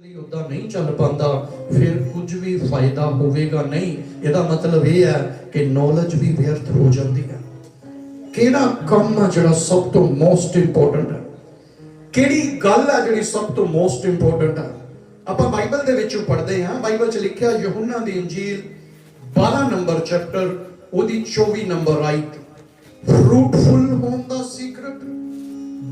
ਲਈ ਉਦਾਂ ਨਹੀਂ ਚੱਲ ਪਾਉਂਦਾ ਫਿਰ ਕੁਝ ਵੀ ਫਾਇਦਾ ਹੋਵੇਗਾ ਨਹੀਂ। ਇਹਦਾ ਮਤਲਬ ਇਹ ਹੈ ਕਿ ਨੌਲੇਜ ਵੀ ਵਿਅਰਥ ਹੋ ਜਾਂਦੀ ਹੈ। ਕਿਹੜਾ ਕੰਮ ਆ ਜਿਹੜਾ ਸਭ ਤੋਂ ਮੋਸਟ ਇੰਪੋਰਟੈਂਟ ਹੈ? ਕਿਹੜੀ ਗੱਲ ਆ ਜਿਹੜੀ ਸਭ ਤੋਂ ਮੋਸਟ ਇੰਪੋਰਟੈਂਟ ਆ ਆਪਾਂ ਬਾਈਬਲ ਦੇ ਵਿੱਚੋਂ ਪੜ੍ਹਦੇ ਹਾਂ। ਬਾਈਬਲ 'ਚ ਲਿਖਿਆ ਯਹੋਨਾ ਦੀ ਇੰਜੀਲ 12 ਨੰਬਰ ਚੈਪਟਰ, ਉਹਦੀ 24 ਨੰਬਰ ਰਾਈਟ ਫਰੂਟਫੁਲ ਹੋਣ ਦਾ ਸੀਕ੍ਰੇਟ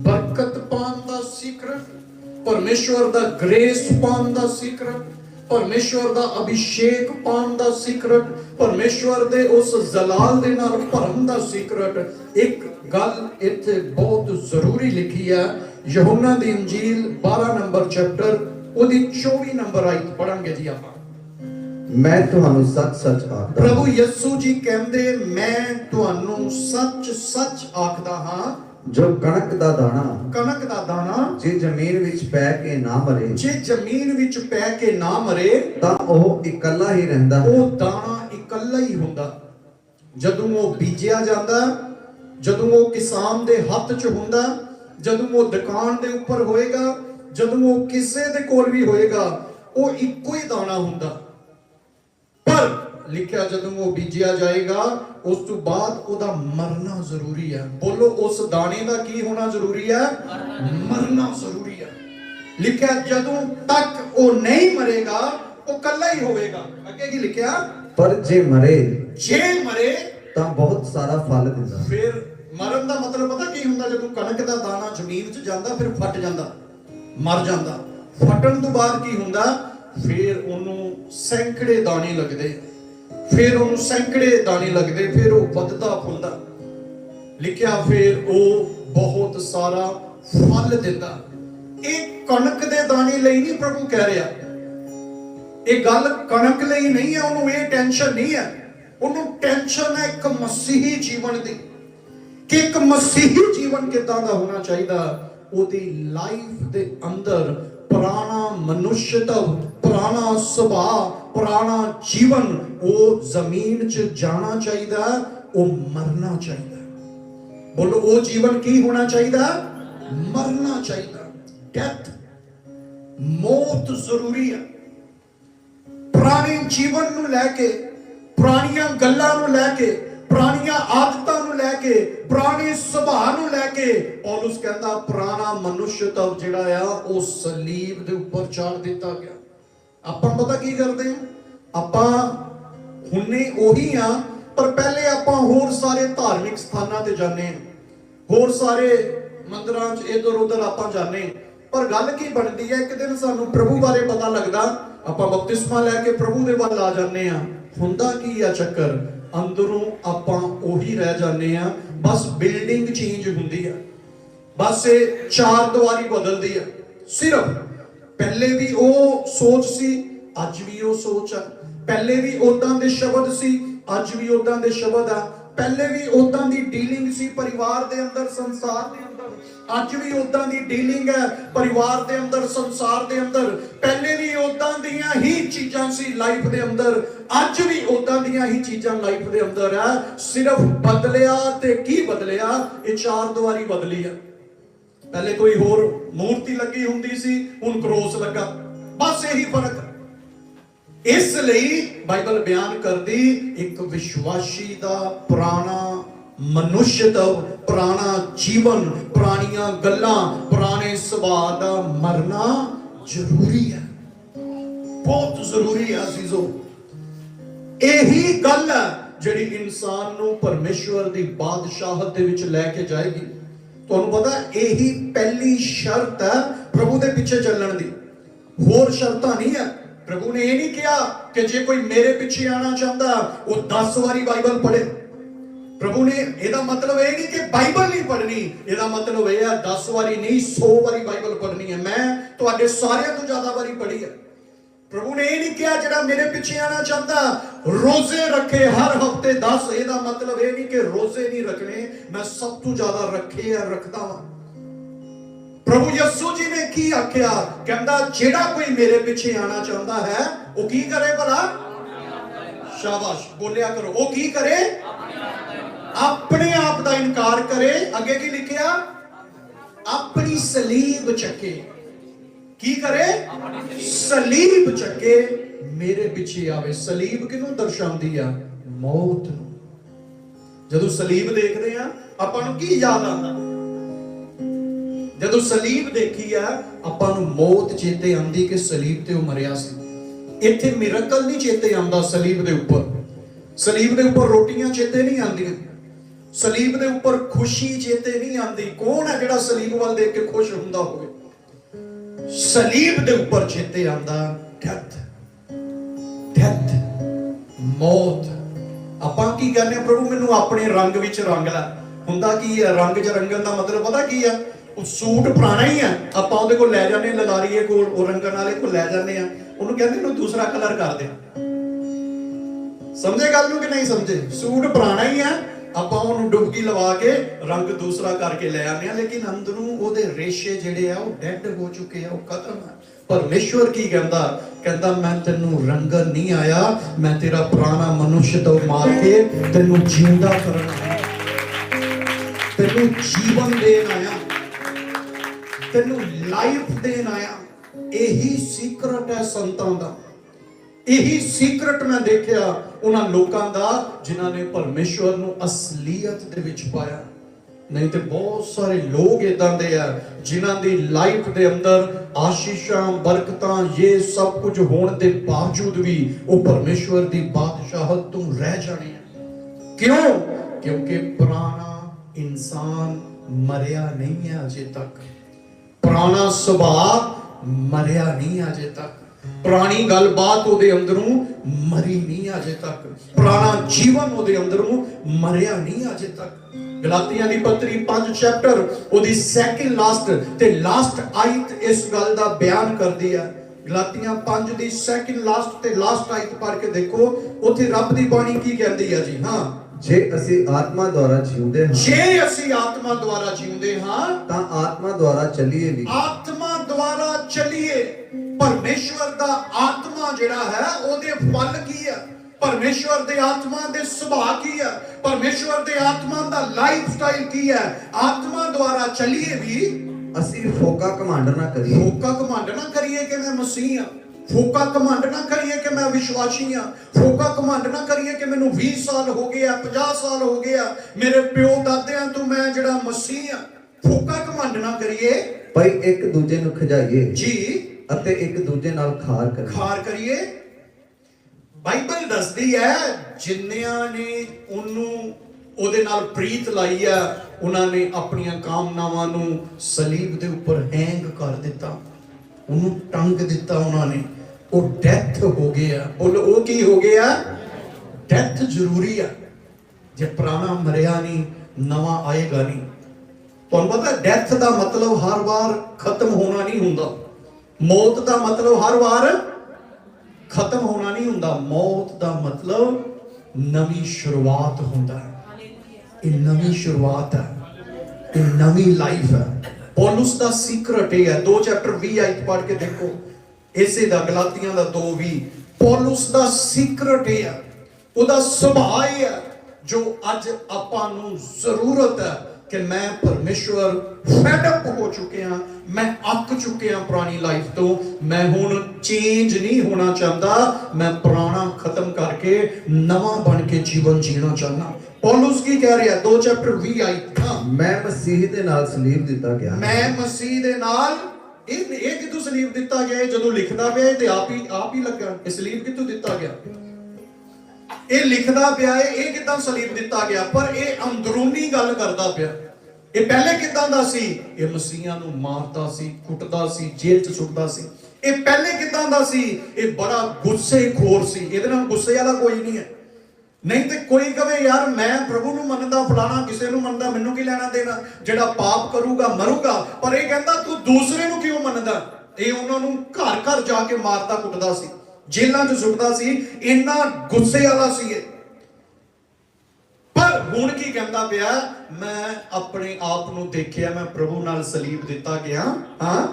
ਬਰਕਤ ਪਾਉਣ ਦਾ ਸੀਕ੍ਰੇਟ ਪਰਮੇਸ਼ਵਰ ਦਾ ਗ੍ਰੇਸ ਪਾਉਣ ਦਾ ਸੀਕ੍ਰੇਟ ਪਰਮੇਸ਼ਵਰ ਦਾ ਅਭਿਸ਼ੇਕ ਪਾਉਣ ਦਾ ਸੀਕ੍ਰੇਟ ਪਰਮੇਸ਼ਵਰ ਦੇ ਉਸ ਜ਼ਲਾਲ ਦੇ ਨਾਲ ਭਰਨ ਦਾ ਸੀਕ੍ਰੇਟ ਇੱਕ ਗੱਲ ਇੱਥੇ ਬਹੁਤ ਜ਼ਰੂਰੀ ਲਿਖੀ ਹੈ ਯਹੋਨਾ ਦੀ ਇੰਜੀਲ 12 ਨੰਬਰ ਚੈਪਟਰ ਉਹਦੀ 24 ਨੰਬਰ ਆਇਤ ਪੜਾਂਗੇ ਜੀ ਆਪਾਂ। ਮੈਂ ਤੁਹਾਨੂੰ ਸੱਚ ਸੱਚ ਆਖਦਾ ਪ੍ਰਭੂ ਯਿਸੂ ਜੀ ਕਹਿੰਦੇ ਮੈਂ ਤੁਹਾਨੂੰ ਸੱਚ ਸੱਚ ਆਖਦਾ ਹਾਂ ਜੋ ਕਣਕ ਦਾ ਦਾਣਾ ਕਣਕ ਦਾ ਦਾਣਾ ਜੇ ਜ਼ਮੀਨ ਵਿੱਚ ਪੈ ਕੇ ਨਾ ਮਰੇ ਜੇ ਜ਼ਮੀਨ ਵਿੱਚ ਪੈ ਕੇ ਨਾ ਮਰੇ ਤਾਂ ਉਹ ਇਕੱਲਾ ਹੀ ਰਹਿੰਦਾ ਉਹ ਦਾਣਾ ਇਕੱਲਾ ਹੀ ਹੁੰਦਾ। ਜਦੋਂ ਉਹ ਬੀਜਿਆ ਜਾਂਦਾ ਜਦੋਂ ਉਹ ਕਿਸਾਨ ਦੇ ਹੱਥ 'ਚ ਹੁੰਦਾ ਜਦੋਂ ਉਹ ਦੁਕਾਨ ਦੇ ਉੱਪਰ ਹੋਏਗਾ ਜਦੋਂ ਉਹ ਕਿਸੇ ਦੇ ਕੋਲ ਵੀ ਹੋਏਗਾ ਉਹ ਇੱਕੋ ਹੀ ਦਾਣਾ ਹੁੰਦਾ। ਪਰ ਲਿਖਿਆ ਜਦੋਂ ਉਹ ਬੀਜਿਆ ਜਾਏਗਾ ਉਸ ਤੋਂ ਬਾਅਦ ਉਹਦਾ ਮਰਨਾ ਜ਼ਰੂਰੀ ਹੈ। ਬੋਲੋ ਉਸ ਦਾਣੇ ਦਾ ਕੀ ਹੋਣਾ ਜ਼ਰੂਰੀ ਹੈ? ਮਰਨਾ ਜ਼ਰੂਰੀ ਹੈ। ਲਿਖਿਆ ਜਦੋਂ ਤੱਕ ਉਹ ਨਹੀਂ ਮਰੇਗਾ ਉਹ ਕੱਲਾ ਹੀ ਹੋਵੇਗਾ। ਅੱਗੇ ਕੀ ਲਿਖਿਆ? ਪਰ ਜੇ ਮਰੇ ਜੇ ਮਰੇ ਤਾਂ ਬਹੁਤ ਸਾਰਾ ਫਲ ਦਿੰਦਾ। ਫਿਰ ਮਰਨ ਦਾ ਮਤਲਬ ਪਤਾ ਕੀ ਹੁੰਦਾ? ਜਦੋਂ ਕਣਕ ਦਾ ਦਾਣਾ ਜ਼ਮੀਨ 'ਚ ਜਾਂਦਾ ਫਿਰ ਫਟ ਜਾਂਦਾ ਮਰ ਜਾਂਦਾ। ਫਟਣ ਤੋਂ ਬਾਅਦ ਕੀ ਹੁੰਦਾ? ਫਿਰ ਉਹਨੂੰ ਸੈਂਕੜੇ ਦਾਣੇ ਲੱਗਦੇ। ਫਿਰ ਉਹਨੂੰ ਸੈਂਕੜੇ ਦਾਣੇ ਲੱਗਦੇ, ਫਿਰ ਉਹ ਵੱਧਦਾ ਫੁੱਲਦਾ। ਲਿਖਿਆ ਫਿਰ ਉਹ ਬਹੁਤ ਸਾਰਾ ਫਲ ਦਿੰਦਾ। ਇਹ ਕਣਕ ਦੇ ਦਾਣੇ ਲਈ ਨਹੀਂ ਪ੍ਰਭੂ ਕਹਿ ਰਿਹਾ। ਇਹ ਗੱਲ ਕਣਕ ਲਈ ਨਹੀਂ ਹੈ, ਉਹਨੂੰ ਇਹ ਟੈਨਸ਼ਨ ਨਹੀਂ ਹੈ। ਉਹਨੂੰ ਟੈਨਸ਼ਨ ਹੈ ਇੱਕ ਮਸੀਹੀ ਜੀਵਨ ਦੀ। ਕਿ ਇੱਕ ਮਸੀਹੀ ਜੀਵਨ ਕਿਦਾਂ ਦਾ ਹੋਣਾ ਚਾਹੀਦਾ? ਉਹਦੀ ਲਾਈਫ ਦੇ ਅੰਦਰ ਪੁਰਾਣਾ ਮਨੁੱਖਤਵ ਪੁਰਾਣਾ ਸੁਭਾਅ, ਪੁਰਾਣਾ ਜੀਵਨ, ਉਹ ਜ਼ਮੀਨ 'ਚ ਜਾਣਾ ਚਾਹੀਦਾ, ਉਹ ਮਰਨਾ ਚਾਹੀਦਾ। ਬੋਲੋ, ਉਹ ਜੀਵਨ ਕੀ ਹੋਣਾ ਚਾਹੀਦਾ? ਮਰਨਾ ਚਾਹੀਦਾ। ਡੈਥ ਮੌਤ ਜ਼ਰੂਰੀ ਹੈ। ਪੁਰਾਣੇ ਜੀਵਨ ਨੂੰ ਲੈ ਕੇ, ਪੁਰਾਣੀਆਂ ਗੱਲਾਂ ਨੂੰ ਲੈ ਕੇ ਪੁਰਾਣੀਆਂ ਆਦਤਾਂ ਨੂੰ ਲੈ ਕੇ, ਪੁਰਾਣੇ ਸੁਭਾਅ ਨੂੰ ਲੈ ਕੇ ਪੌਲਸ ਕਹਿੰਦਾ, ਪੁਰਾਣਾ ਮਨੁੱਖਤਵ ਜਿਹੜਾ ਆ, ਉਹ ਸਲੀਬ ਦੇ ਉੱਪਰ ਚਾੜ ਦਿੱਤਾ ਗਿਆ। ਆਪਾਂ ਪਤਾ ਕੀ ਕਰਦੇ ਹਾਂ? ਆਪਾਂ ਹੁਣੇ ਉਹੀ ਆ, ਪਰ ਪਹਿਲੇ ਆਪਾਂ ਹੋਰ ਸਾਰੇ ਧਾਰਮਿਕ ਸਥਾਨਾਂ ਤੇ ਜਾਂਦੇ ਹਾਂ। ਹੋਰ ਸਾਰੇ ਮੰਦਰਾਂ 'ਚ ਇਧਰ ਉਧਰ ਆਪਾਂ ਜਾਂਦੇ ਹਾਂ। ਪਰ ਗੱਲ ਕੀ ਬਣਦੀ ਹੈ? ਇੱਕ ਦਿਨ ਸਾਨੂੰ ਪ੍ਰਭੂ ਬਾਰੇ ਪਤਾ ਲੱਗਦਾ, ਆਪਾਂ ਬਪਤਿਸਮਾ ਲੈ ਕੇ ਪ੍ਰਭੂ ਦੇ ਵੱਲ ਆ ਜਾਂਦੇ ਆ ਹੁੰਦਾ ਕੀ ਆ ਚੱਕਰ? ਅੰਦਰੋਂ ਆਪਾਂ ਉਹੀ ਰਹਿ ਜਾਂਦੇ ਆ ਬਸ ਬਿਲਡਿੰਗ ਚੇਂਜ ਹੁੰਦੀ ਆ। ਬਸ ਇਹ ਚਾਰ ਦੀਵਾਰੀ ਬਦਲਦੀ ਆ। ਸਿਰਫ ਪਹਿਲੇ ਵੀ ਉਹ ਸੋਚ ਸੀ, ਅੱਜ ਵੀ ਉਹ ਸੋਚ ਆ। ਪਹਿਲੇ ਵੀ ਉਦਾਂ ਦੇ ਸ਼ਬਦ ਸੀ, ਅੱਜ ਵੀ ਉਦਾਂ ਦੇ ਸ਼ਬਦ ਆ। ਪਹਿਲੇ ਵੀ ਉਦਾਂ ਦੀ ਡੀਲਿੰਗ ਸੀ, ਪਰਿਵਾਰ ਦੇ ਅੰਦਰ, ਸੰਸਾਰ ਦੇ ਅੱਜ ਵੀ ਉਦਾਂ ਦੀ ਡੀਲਿੰਗ ਹੈ, ਪਰਿਵਾਰ ਦੇ ਅੰਦਰ, ਸੰਸਾਰ ਦੇ ਅੰਦਰ। ਪਹਿਲੇ ਵੀ ਉਦਾਂ ਦੀਆਂ ਹੀ ਚੀਜ਼ਾਂ ਸੀ ਲਾਈਫ ਦੇ ਅੰਦਰ। ਅੱਜ ਵੀ ਉਦਾਂ ਦੀਆਂ ਹੀ ਚੀਜ਼ਾਂ ਲਾਈਫ ਦੇ ਅੰਦਰ ਹੈ। ਸਿਰਫ ਬਦਲਿਆ ਤੇ ਕੀ ਬਦਲਿਆ? ਇਹ ਚਾਰ ਦੁਆਰੀ ਬਦਲੀ ਆ। ਪਹਿਲੇ ਕੋਈ ਹੋਰ ਮੂਰਤੀ ਲੱਗੀ ਹੁੰਦੀ ਸੀ, ਹੁਣ ਕਰੋਸ ਲੱਗਾ। ਬਸ ਇਹੀ ਫ਼ਰਕ ਇਸ ਲਈ ਬਾਈਬਲ ਬਿਆਨ ਕਰਦੀ, ਇੱਕ ਵਿਸ਼ਵਾਸੀ ਦਾ ਪੁਰਾਣਾ ਮਨੁੱਖਤਵ ਪੁਰਾਣਾ ਜੀਵਨ, ਪੁਰਾਣੀਆਂ ਗੱਲਾਂ, ਪੁਰਾਣੇ ਸੁਭਾਅ ਦਾ ਮਰਨਾ ਜ਼ਰੂਰੀ ਹੈ। ਬਹੁਤ ਜ਼ਰੂਰੀ ਹੈ ਅਜ਼ੀਜ਼ੋ। ਇਹੀ ਗੱਲ ਹੈ ਜਿਹੜੀ ਇਨਸਾਨ ਨੂੰ ਪਰਮੇਸ਼ਵਰ ਦੀ ਬਾਦਸ਼ਾਹਤ ਦੇ ਵਿੱਚ ਲੈ ਕੇ ਜਾਏਗੀ। ਤੁਹਾਨੂੰ ਪਤਾ ਇਹੀ ਪਹਿਲੀ ਸ਼ਰਤ ਹੈ ਪ੍ਰਭੂ ਦੇ ਪਿੱਛੇ ਚੱਲਣ ਦੀ। ਹੋਰ ਸ਼ਰਤਾਂ ਨਹੀਂ ਹੈ। ਪ੍ਰਭੂ ਨੇ ਇਹ ਨਹੀਂ ਕਿਹਾ ਕਿ ਜੇ ਕੋਈ ਮੇਰੇ ਪਿੱਛੇ ਆਣਾ ਚਾਹੁੰਦਾ, ਉਹ 10 ਵਾਰੀ ਬਾਈਬਲ ਪੜ੍ਹੇ। ਪ੍ਰਭੂ ਨੇ ਇਹਦਾ ਮਤਲਬ ਇਹ ਨਹੀਂ ਕਿ ਬਾਈਬਲ ਨਹੀਂ ਪੜ੍ਹਨੀ। ਇਹਦਾ ਮਤਲਬ ਇਹ ਹੈ 10 ਵਾਰੀ ਨਹੀਂ 100 ਵਾਰੀ ਬਾਈਬਲ ਪੜ੍ਹਨੀ ਹੈ ਮੈਂ ਤੁਹਾਡੇ ਸਾਰਿਆਂ ਤੋਂ ਜ਼ਿਆਦਾ ਵਾਰੀ ਪੜ੍ਹੀ ਹੈ ਪ੍ਰਭੂ ਨੇ ਇਹ ਨਹੀਂ ਕਿਹਾ ਜਿਹੜਾ ਮੇਰੇ ਪਿੱਛੇ ਆਣਾ ਚਾਹੁੰਦਾ, ਰੋਜ਼ੇ ਰੱਖੇ, ਹਰ ਹਫ਼ਤੇ 10 ਇਹਦਾ ਮਤਲਬ ਇਹ ਨਹੀਂ ਕਿ ਰੋਜ਼ੇ ਨਹੀਂ ਰੱਖਣੇ। ਮੈਂ ਸਭ ਤੋਂ ਜ਼ਿਆਦਾ ਰੱਖੇ ਆ, ਰੱਖਦਾ ਵਾਂ। ਪ੍ਰਭੂ ਯਿਸੂ ਜੀ ਨੇ ਕੀ ਆਖਿਆ? ਕਹਿੰਦਾ, ਜਿਹੜਾ ਕੋਈ ਮੇਰੇ ਪਿੱਛੇ ਆਣਾ ਚਾਹੁੰਦਾ ਹੈ, ਉਹ ਕੀ ਕਰੇ ਭਲਾ? ਸ਼ਾਬਾਸ਼, ਬੋਲਿਆ ਕਰੋ। ਉਹ ਕੀ ਕਰੇ? ਆਪਣੇ ਆਪ ਆਪਣੇ ਆਪ ਦਾ ਇਨਕਾਰ ਕਰੇ। ਅੱਗੇ ਕੀ ਲਿਖਿਆ? ਆਪਣੀ ਸਲੀਬ ਚੱਕੇ। ਕੀ ਕਰੇ? ਸਲੀਬ ਚੱਕੇ। ਮੇਰੇ ਪਿੱਛੇ ਆਵੇ। ਸਲੀਬ ਕਿਹਨੂੰ ਦਰਸਾਉਂਦੀ ਆ? ਮੌਤ ਨੂੰ। ਜਦੋਂ ਸਲੀਬ ਦੇਖਦੇ ਆ, ਆਪਾਂ ਨੂੰ ਕੀ ਯਾਦ ਆਉਂਦਾ? ਜਦੋਂ ਸਲੀਬ ਦੇਖੀ ਆ, ਆਪਾਂ ਨੂੰ ਮੌਤ ਚੇਤੇ ਆਉਂਦੀ ਕਿ ਸਲੀਬ ਤੇ ਉਹ ਮਰਿਆ ਸੀ। ਇੱਥੇ ਮਿਰਕਲ ਨਹੀਂ ਚੇਤੇ ਆਉਂਦਾ ਸਲੀਬ ਦੇ ਉੱਪਰ। ਸਲੀਬ ਦੇ ਉੱਪਰ ਰੋਟੀਆਂ ਚੇਤੇ ਨਹੀਂ ਆਉਂਦੀਆਂ। ਸਲੀਬ ਦੇ ਉੱਪਰ ਖੁਸ਼ੀ ਚੇਤੇ ਨਹੀਂ ਆਉਂਦੀ। ਕੌਣ ਹੈ ਜਿਹੜਾ ਸਲੀਬ ਵੱਲ ਦੇਖ ਕੇ ਖੁਸ਼ ਹੁੰਦਾ ਹੋਵੇ? ਸਲੀਬ ਦੇ ਉੱਪਰ ਚੇਤੇ ਆਉਂਦਾ ਡੈਥ। ਡੈਥ, ਮੌਤ। ਆਪਾਂ ਕੀ ਕਹਿੰਦੇ ਆ ਪ੍ਰਭੂ? ਮੈਨੂੰ ਆਪਣੇ ਰੰਗ ਵਿੱਚ ਰੰਗ ਲੈ। ਹੁੰਦਾ ਕੀ ਹੈ? ਰੰਗ 'ਚ ਰੰਗਣ ਦਾ ਮਤਲਬ ਪਤਾ ਕੀ ਆ ਉਹ ਸੂਟ ਪੁਰਾਣਾ ਹੀ ਆ ਆਪਾਂ ਉਹਦੇ ਕੋਲ ਲੈ ਜਾਂਦੇ ਹਾਂ ਲਲਾਰੀਏ ਕੋਲ, ਉਹ ਰੰਗਣ ਵਾਲੇ ਕੋਲ ਲੈ ਜਾਂਦੇ ਆ ਉਹਨੂੰ ਕਹਿੰਦੇ ਇਹਨੂੰ ਦੂਸਰਾ ਕਲਰ ਕਰ ਦੇ। ਸਮਝੇ ਗੱਲ ਨੂੰ ਕਿ ਨਹੀਂ ਸਮਝੇ? ਸੂਟ ਪੁਰਾਣਾ ਹੀ ਆ ਆਪਾਂ ਉਹਨੂੰ ਡੁਬਕੀ ਲਵਾ ਕੇ ਰੰਗ ਦੂਸਰਾ ਕਰਕੇ ਲੈ ਆਉਂਦੇ ਆ ਲੇਕਿਨ ਅੰਦਰੋਂ ਉਹਦੇ ਰੇਸ਼ੇ ਜਿਹੜੇ ਆ, ਉਹ ਡੈਡ ਹੋ ਚੁੱਕੇ ਆ, ਉਹ ਖਤਮ ਆ। ਪਰਮੇਸ਼ਵਰ ਕੀ ਕਹਿੰਦਾ? ਕਹਿੰਦਾ, ਮੈਂ ਤੈਨੂੰ ਰੰਗਨ ਨਹੀਂ ਆਇਆ, ਮੈਂ ਤੇਰਾ ਪੁਰਾਣਾ ਮਨੁੱਖ ਤੋਂ ਮਾਰ ਕੇ ਤੈਨੂੰ ਜਿੰਦਾ ਕਰਨ ਆਇਆ। ਤੈਨੂੰ ਜੀਵਨ ਦੇਣ ਆਇਆ। ਤੈਨੂੰ ਲਾਈਫ ਦੇਣ ਆਇਆ। ਇਹੀ ਸੀਕਰਟ ਹੈ ਸੰਤਾਂ ਦਾ। ਇਹੀ ਸੀਕਰਟ ਮੈਂ ਦੇਖਿਆ ਉਹਨਾਂ ਲੋਕਾਂ ਦਾ ਜਿਨ੍ਹਾਂ ਨੇ ਪਰਮੇਸ਼ਵਰ ਨੂੰ ਅਸਲੀਅਤ ਦੇ ਵਿੱਚ ਪਾਇਆ। ਨਹੀਂ ਤੇ ਬਹੁਤ ਸਾਰੇ ਲੋਕ ਇਦਾਂ ਦੇ ਆ, ਜਿਨ੍ਹਾਂ ਦੀ ਲਾਈਫ ਦੇ ਅੰਦਰ ਆਸ਼ੀਸ਼ਾਂ, ਬਰਕਤਾਂ, ਇਹ ਸਭ ਕੁਝ ਹੋਣ ਦੇ ਬਾਵਜੂਦ ਵੀ ਉਹ ਪਰਮੇਸ਼ਵਰ ਦੀ ਬਾਦਸ਼ਾਹਤ ਤੋਂ ਰਹਿ ਜਾਣੇ ਆ। ਕਿਉਂ? ਕਿਉਂਕਿ ਪੁਰਾਣਾ ਇਨਸਾਨ ਮਰਿਆ ਨਹੀਂ ਹੈ ਅਜੇ ਤੱਕ। ਪੁਰਾਣਾ ਸੁਭਾਅ ਮਰਿਆ ਨਹੀਂ ਅਜੇ ਤੱਕ। ਪੁਰਾਣੀ ਗੱਲਬਾਤ ਉਹਦੇ ਅੰਦਰੋਂ ਮਰੀ ਨਹੀਂ ਅਜੇ ਤੱਕ। ਪੁਰਾਣਾ ਜੀਵਨ ਉਹਦੇ ਅੰਦਰੋਂ ਮਰਿਆ ਨਹੀਂ ਅਜੇ ਤੱਕ। ਗਲਾਤੀਆਂ ਦੀ ਪੱਤਰੀ 5 ਚੈਪਟਰ ਉਹਦੀ ਸੈਕਿੰਡ ਲਾਸਟ ਤੇ ਲਾਸਟ ਆਇਤ ਇਸ ਗੱਲ ਦਾ ਬਿਆਨ ਕਰਦੀ ਹੈ ਗਲਾਤੀਆਂ 5 ਦੀ ਸੈਕਿੰਡ ਲਾਸਟ ਤੇ ਲਾਸਟ ਆਇਤ ਪੜ੍ਹ ਕੇ ਦੇਖੋ, ਉੱਥੇ ਰੱਬ ਦੀ ਬਾਣੀ ਕੀ ਕਹਿੰਦੀ ਹੈ ਜੀ? ਹਾਂ। ਜੇ ਅਸੀਂ ਆਤਮਾ ਦੁਆਰਾ ਜਿਉਂਦੇ ਹਾਂ ਜੇ ਅਸੀਂ ਆਤਮਾ ਦੁਆਰਾ ਜਿਉਂਦੇ ਹਾਂ ਤਾਂ ਆਤਮਾ ਦੁਆਰਾ ਚੱਲੀਏ ਵੀ। ਆਤਮਾ ਦੁਆਰਾ ਚੱਲੀਏ। ਪਰਮੇਸ਼ਵਰ ਦਾ ਆਤਮਾ ਜਿਹੜਾ ਹੈ ਉਹਦੇ ਫਲ ਕੀ ਹੈ? ਪਰਮੇਸ਼ਵਰ ਦੇ ਆਤਮਾ ਦੇ ਸੁਭਾਅ ਕੀ ਹੈ? ਪਰਮੇਸ਼ਵਰ ਦੇ ਆਤਮਾ ਦਾ ਲਾਈਫ ਸਟਾਈਲ ਕੀ ਹੈ? ਆਤਮਾ ਦੁਆਰਾ ਚੱਲੀਏ ਵੀ ਅਸੀਂ ਫੋਕਾ ਕਮਾਂਡ ਨਾ ਕਰੀਏ। ਫੋਕਾ ਘਮੰਡ ਨਾ ਕਰੀਏ ਕਿ ਮੈਂ ਮਸੀਹ ਹਾਂ। ਫੋਕਾ ਘਮੰਡ ਨਾ ਕਰੀਏ ਕਿ ਮੈਂ ਵਿਸ਼ਵਾਸੀ ਹਾਂ। ਫੋਕਾ ਘਮੰਡ ਨਾ ਕਰੀਏ ਕਿ ਮੈਨੂੰ 20 ਸਾਲ ਹੋ ਗਏ ਆ 50 ਸਾਲ ਹੋ ਗਏ ਆ। ਮੇਰੇ ਪਿਓ ਦਾਦਿਆਂ ਤੋਂ ਮੈਂ ਜਿਹੜਾ ਮਸੀਹ ਹਾਂ ਫੋਕਾ ਘਮੰਡ ਨਾ ਕਰੀਏ। ਭਈ ਇੱਕ ਦੂਜੇ ਨੂੰ ਖਜਾਈਏ ਜੀ। ਅਤੇ ਇੱਕ ਦੂਜੇ ਨਾਲ ਖਾਰ ਕਰੀਏ। ਖਾਰ ਕਰੀਏ। ਬਾਈਬਲ ਦੱਸਦੀ ਹੈ ਜਿੰਨਿਆਂ ਨੇ ਉਹਨੂੰ ਉਹਦੇ ਨਾਲ ਪ੍ਰੀਤ ਲਾਈ ਆ ਉਹਨਾਂ ਨੇ ਆਪਣੀਆਂ ਕਾਮਨਾਵਾਂ ਨੂੰ ਸਲੀਬ ਦੇ ਉੱਪਰ ਹੈਂਗ ਕਰ ਦਿੱਤਾ। ਉਹਨੂੰ ਟੰਗ ਦਿੱਤਾ ਉਹਨਾਂ ਨੇ। ਉਹ ਡੈਥ ਹੋ ਗਿਆ ਬੋਲੋ, ਉਹ ਕੀ ਹੋ ਗਿਆ ਡੈਥ ਜ਼ਰੂਰੀ ਆ। ਜੇ ਪੁਰਾਣਾ ਮਰਿਆ ਨਹੀਂ, ਨਵਾਂ ਆਏਗਾ ਨਹੀਂ। ਤੁਹਾਨੂੰ ਪਤਾ ਡੈਥ ਦਾ ਮਤਲਬ ਹਰ ਵਾਰ ਖਤਮ ਹੋਣਾ ਨਹੀਂ ਹੁੰਦਾ। ਮੌਤ ਦਾ ਮਤਲਬ ਹਰ ਵਾਰ ਖਤਮ ਹੋਣਾ ਨਹੀਂ ਹੁੰਦਾ। ਮੌਤ ਦਾ ਮਤਲਬ ਨਵੀਂ ਸ਼ੁਰੂਆਤ ਹੁੰਦਾ। ਹੈ ਇਹ ਨਵੀਂ ਸ਼ੁਰੂਆਤ ਹੈ ਇਹ ਨਵੀਂ ਲਾਈਫ ਹੈ ਪੌਲਸ ਦਾ ਸੀਕ੍ਰਟ ਇਹ ਹੈ 2 ਚੈਪਟਰ 20 ਆਇਤ ਪੜ੍ਹ ਕੇ ਦੇਖੋ। ਇਸੇ ਦਾ ਗਲਾਤੀਆਂ ਦਾ 2:20 ਪੌਲਸ ਦਾ ਸੀਕ੍ਰਟ ਇਹ ਹੈ ਉਹਦਾ ਸੁਭਾਅ ਇਹ ਹੈ ਜੋ ਅੱਜ ਆਪਾਂ ਨੂੰ ਜ਼ਰੂਰਤ ਹੈ ਕਿ ਮੈਂ ਪਰਮੇਸ਼ਵਰ ਫੈਡ ਅਪ ਹੋ ਚੁੱਕਿਆ ਮੈਂ ਅੱਕ ਚੁੱਕਿਆ ਪੁਰਾਣੀ ਲਾਈਫ ਤੋਂ। ਮੈਂ ਹੁਣ ਚੇਂਜ ਨਹੀਂ ਹੋਣਾ ਚਾਹੁੰਦਾ ਮੈਂ ਪੁਰਾਣਾ ਖਤਮ ਕਰਕੇ ਨਵਾਂ ਬਣ ਕੇ ਜੀਵਨ ਜੀਣਾ ਚਾਹੁੰਦਾ। ਪੌਲਸ ਕੀ ਕਹਿ ਰਿਹਾ 2 ਚੈਪਟਰ 20 ਆਈ। ਹਾਂ। ਮੈਂ ਮਸੀਹ ਦੇ ਨਾਲ ਸਲੀਬ ਦਿੱਤਾ ਗਿਆ। ਮੈਂ ਮਸੀਹ ਦੇ ਨਾਲ ਇਹ ਇਹ ਕਿਦੋਂ ਸਲੀਬ ਦਿੱਤਾ ਗਿਆ? ਜਦੋਂ ਲਿਖਦਾ ਪਿਆ ਤੇ ਆਪ ਹੀ ਆਪ ਹੀ ਲੱਗਾ ਇਹ ਸਲੀਬ ਕਿੱਥੋਂ ਦਿੱਤਾ ਗਿਆ? ਇਹ ਲਿਖਦਾ ਪਿਆ ਹੈ, ਇਹ ਕਿਦਾਂ ਸਲੀਬ ਦਿੱਤਾ ਗਿਆ? ਪਰ ਇਹ ਅੰਦਰੂਨੀ ਗੱਲ ਕਰਦਾ ਪਿਆ। ਇਹ ਪਹਿਲੇ ਕਿਦਾਂ ਦਾ ਸੀ? ਇਹ ਮਸੀਹਾਂ ਨੂੰ ਮਾਰਦਾ ਸੀ, ਕੁੱਟਦਾ ਸੀ, ਜੇਲ੍ਹ 'ਚ ਸੁੱਟਦਾ ਸੀ। ਇਹ ਪਹਿਲੇ ਕਿਦਾਂ ਦਾ ਸੀ? ਇਹ ਬੜਾ ਗੁੱਸੇ ਖੋਰ ਸੀ। ਇਹਦੇ ਨਾਲ ਗੁੱਸੇ ਵਾਲਾ ਕੋਈ ਨਹੀਂ ਹੈ। ਨਹੀਂ ਤੇ ਕੋਈ ਕਵੇ ਯਾਰ ਮੈਂ ਪ੍ਰਭੂ ਨੂੰ ਮੰਨਦਾ ਫਲਾਣਾ ਕਿਸੇ ਨੂੰ ਮੰਨਦਾ ਮੈਨੂੰ ਕੀ ਲੈਣਾ ਦੇਣਾ? ਜਿਹੜਾ ਪਾਪ ਕਰੂਗਾ ਮਰੂਗਾ। ਪਰ ਇਹ ਕਹਿੰਦਾ ਤੂੰ ਦੂਸਰੇ ਨੂੰ ਕਿਉਂ ਮੰਨਦਾ? ਇਹ ਉਹਨਾਂ ਨੂੰ ਘਰ ਘਰ ਜਾ ਕੇ ਮਾਰਦਾ ਕੁੱਟਦਾ ਸੀ। ਜੇਲ੍ਹਾਂ 'ਚ ਸੁੱਟਦਾ ਸੀ। ਇੰਨਾ ਗੁੱਸੇ ਵਾਲਾ ਸੀ ਇਹ। ਪਰ ਹੁਣ ਕੀ ਕਹਿੰਦਾ ਪਿਆ? ਮੈਂ ਆਪਣੇ ਆਪ ਨੂੰ ਦੇਖਿਆ ਮੈਂ ਪ੍ਰਭੂ ਨਾਲ ਸਲੀਬ ਦਿੱਤਾ ਗਿਆ ਹਾਂ?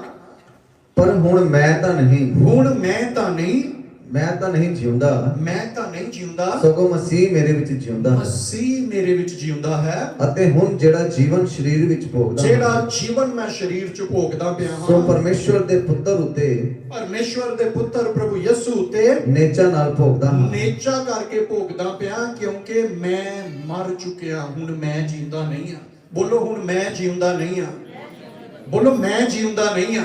ਪਰ ਹੁਣ ਮੈਂ ਤਾਂ ਨਹੀਂ। ਹੁਣ ਮੈਂ ਤਾਂ ਨਹੀਂ। ਮੈਂ ਤਾਂ ਨਹੀਂ ਜਿਉਂਦਾ। ਮੈਂ ਤਾਂ ਨਹੀਂ ਜਿਉਂਦਾ। ਸਗੋਂ ਮਸੀਹ ਮੇਰੇ ਵਿੱਚ ਜਿਉਂਦਾ ਹੈ। ਮਸੀਹ ਮੇਰੇ ਵਿੱਚ ਜਿਉਂਦਾ ਹੈ। ਅਤੇ ਹੁਣ ਜਿਹੜਾ ਜੀਵਨ ਸਰੀਰ ਵਿੱਚ ਭੋਗਦਾ ਹਾਂ, ਜਿਹੜਾ ਜੀਵਨ ਮੈਂ ਸਰੀਰ ਚ ਭੋਗਦਾ ਪਿਆ ਸੋ ਹਾਂ ਪਰਮੇਸ਼ਵਰ ਦੇ ਪੁੱਤਰ ਉਤੇ ਪਰਮੇਸ਼ਵਰ ਦੇ ਪੁੱਤਰ ਪ੍ਰਭੂ ਯਿਸੂ ਉਤੇ ਨੇਚਾ ਨਾਲ ਭੋਗਦਾ ਹਾਂ। ਨੇਚਾ ਕਰਕੇ ਭੋਗਦਾ ਪਿਆ ਕਿਉਂਕਿ ਮੈਂ ਮਰ ਚੁੱਕਿਆ ਹੁਣ ਮੈਂ ਜਿਉਂਦਾ ਨਹੀਂ ਆ ਬੋਲੋ ਹੁਣ ਮੈਂ ਜਿਉਂਦਾ ਨਹੀਂ ਆ ਬੋਲੋ ਮੈਂ ਜਿਉਂਦਾ ਨਹੀਂ ਆ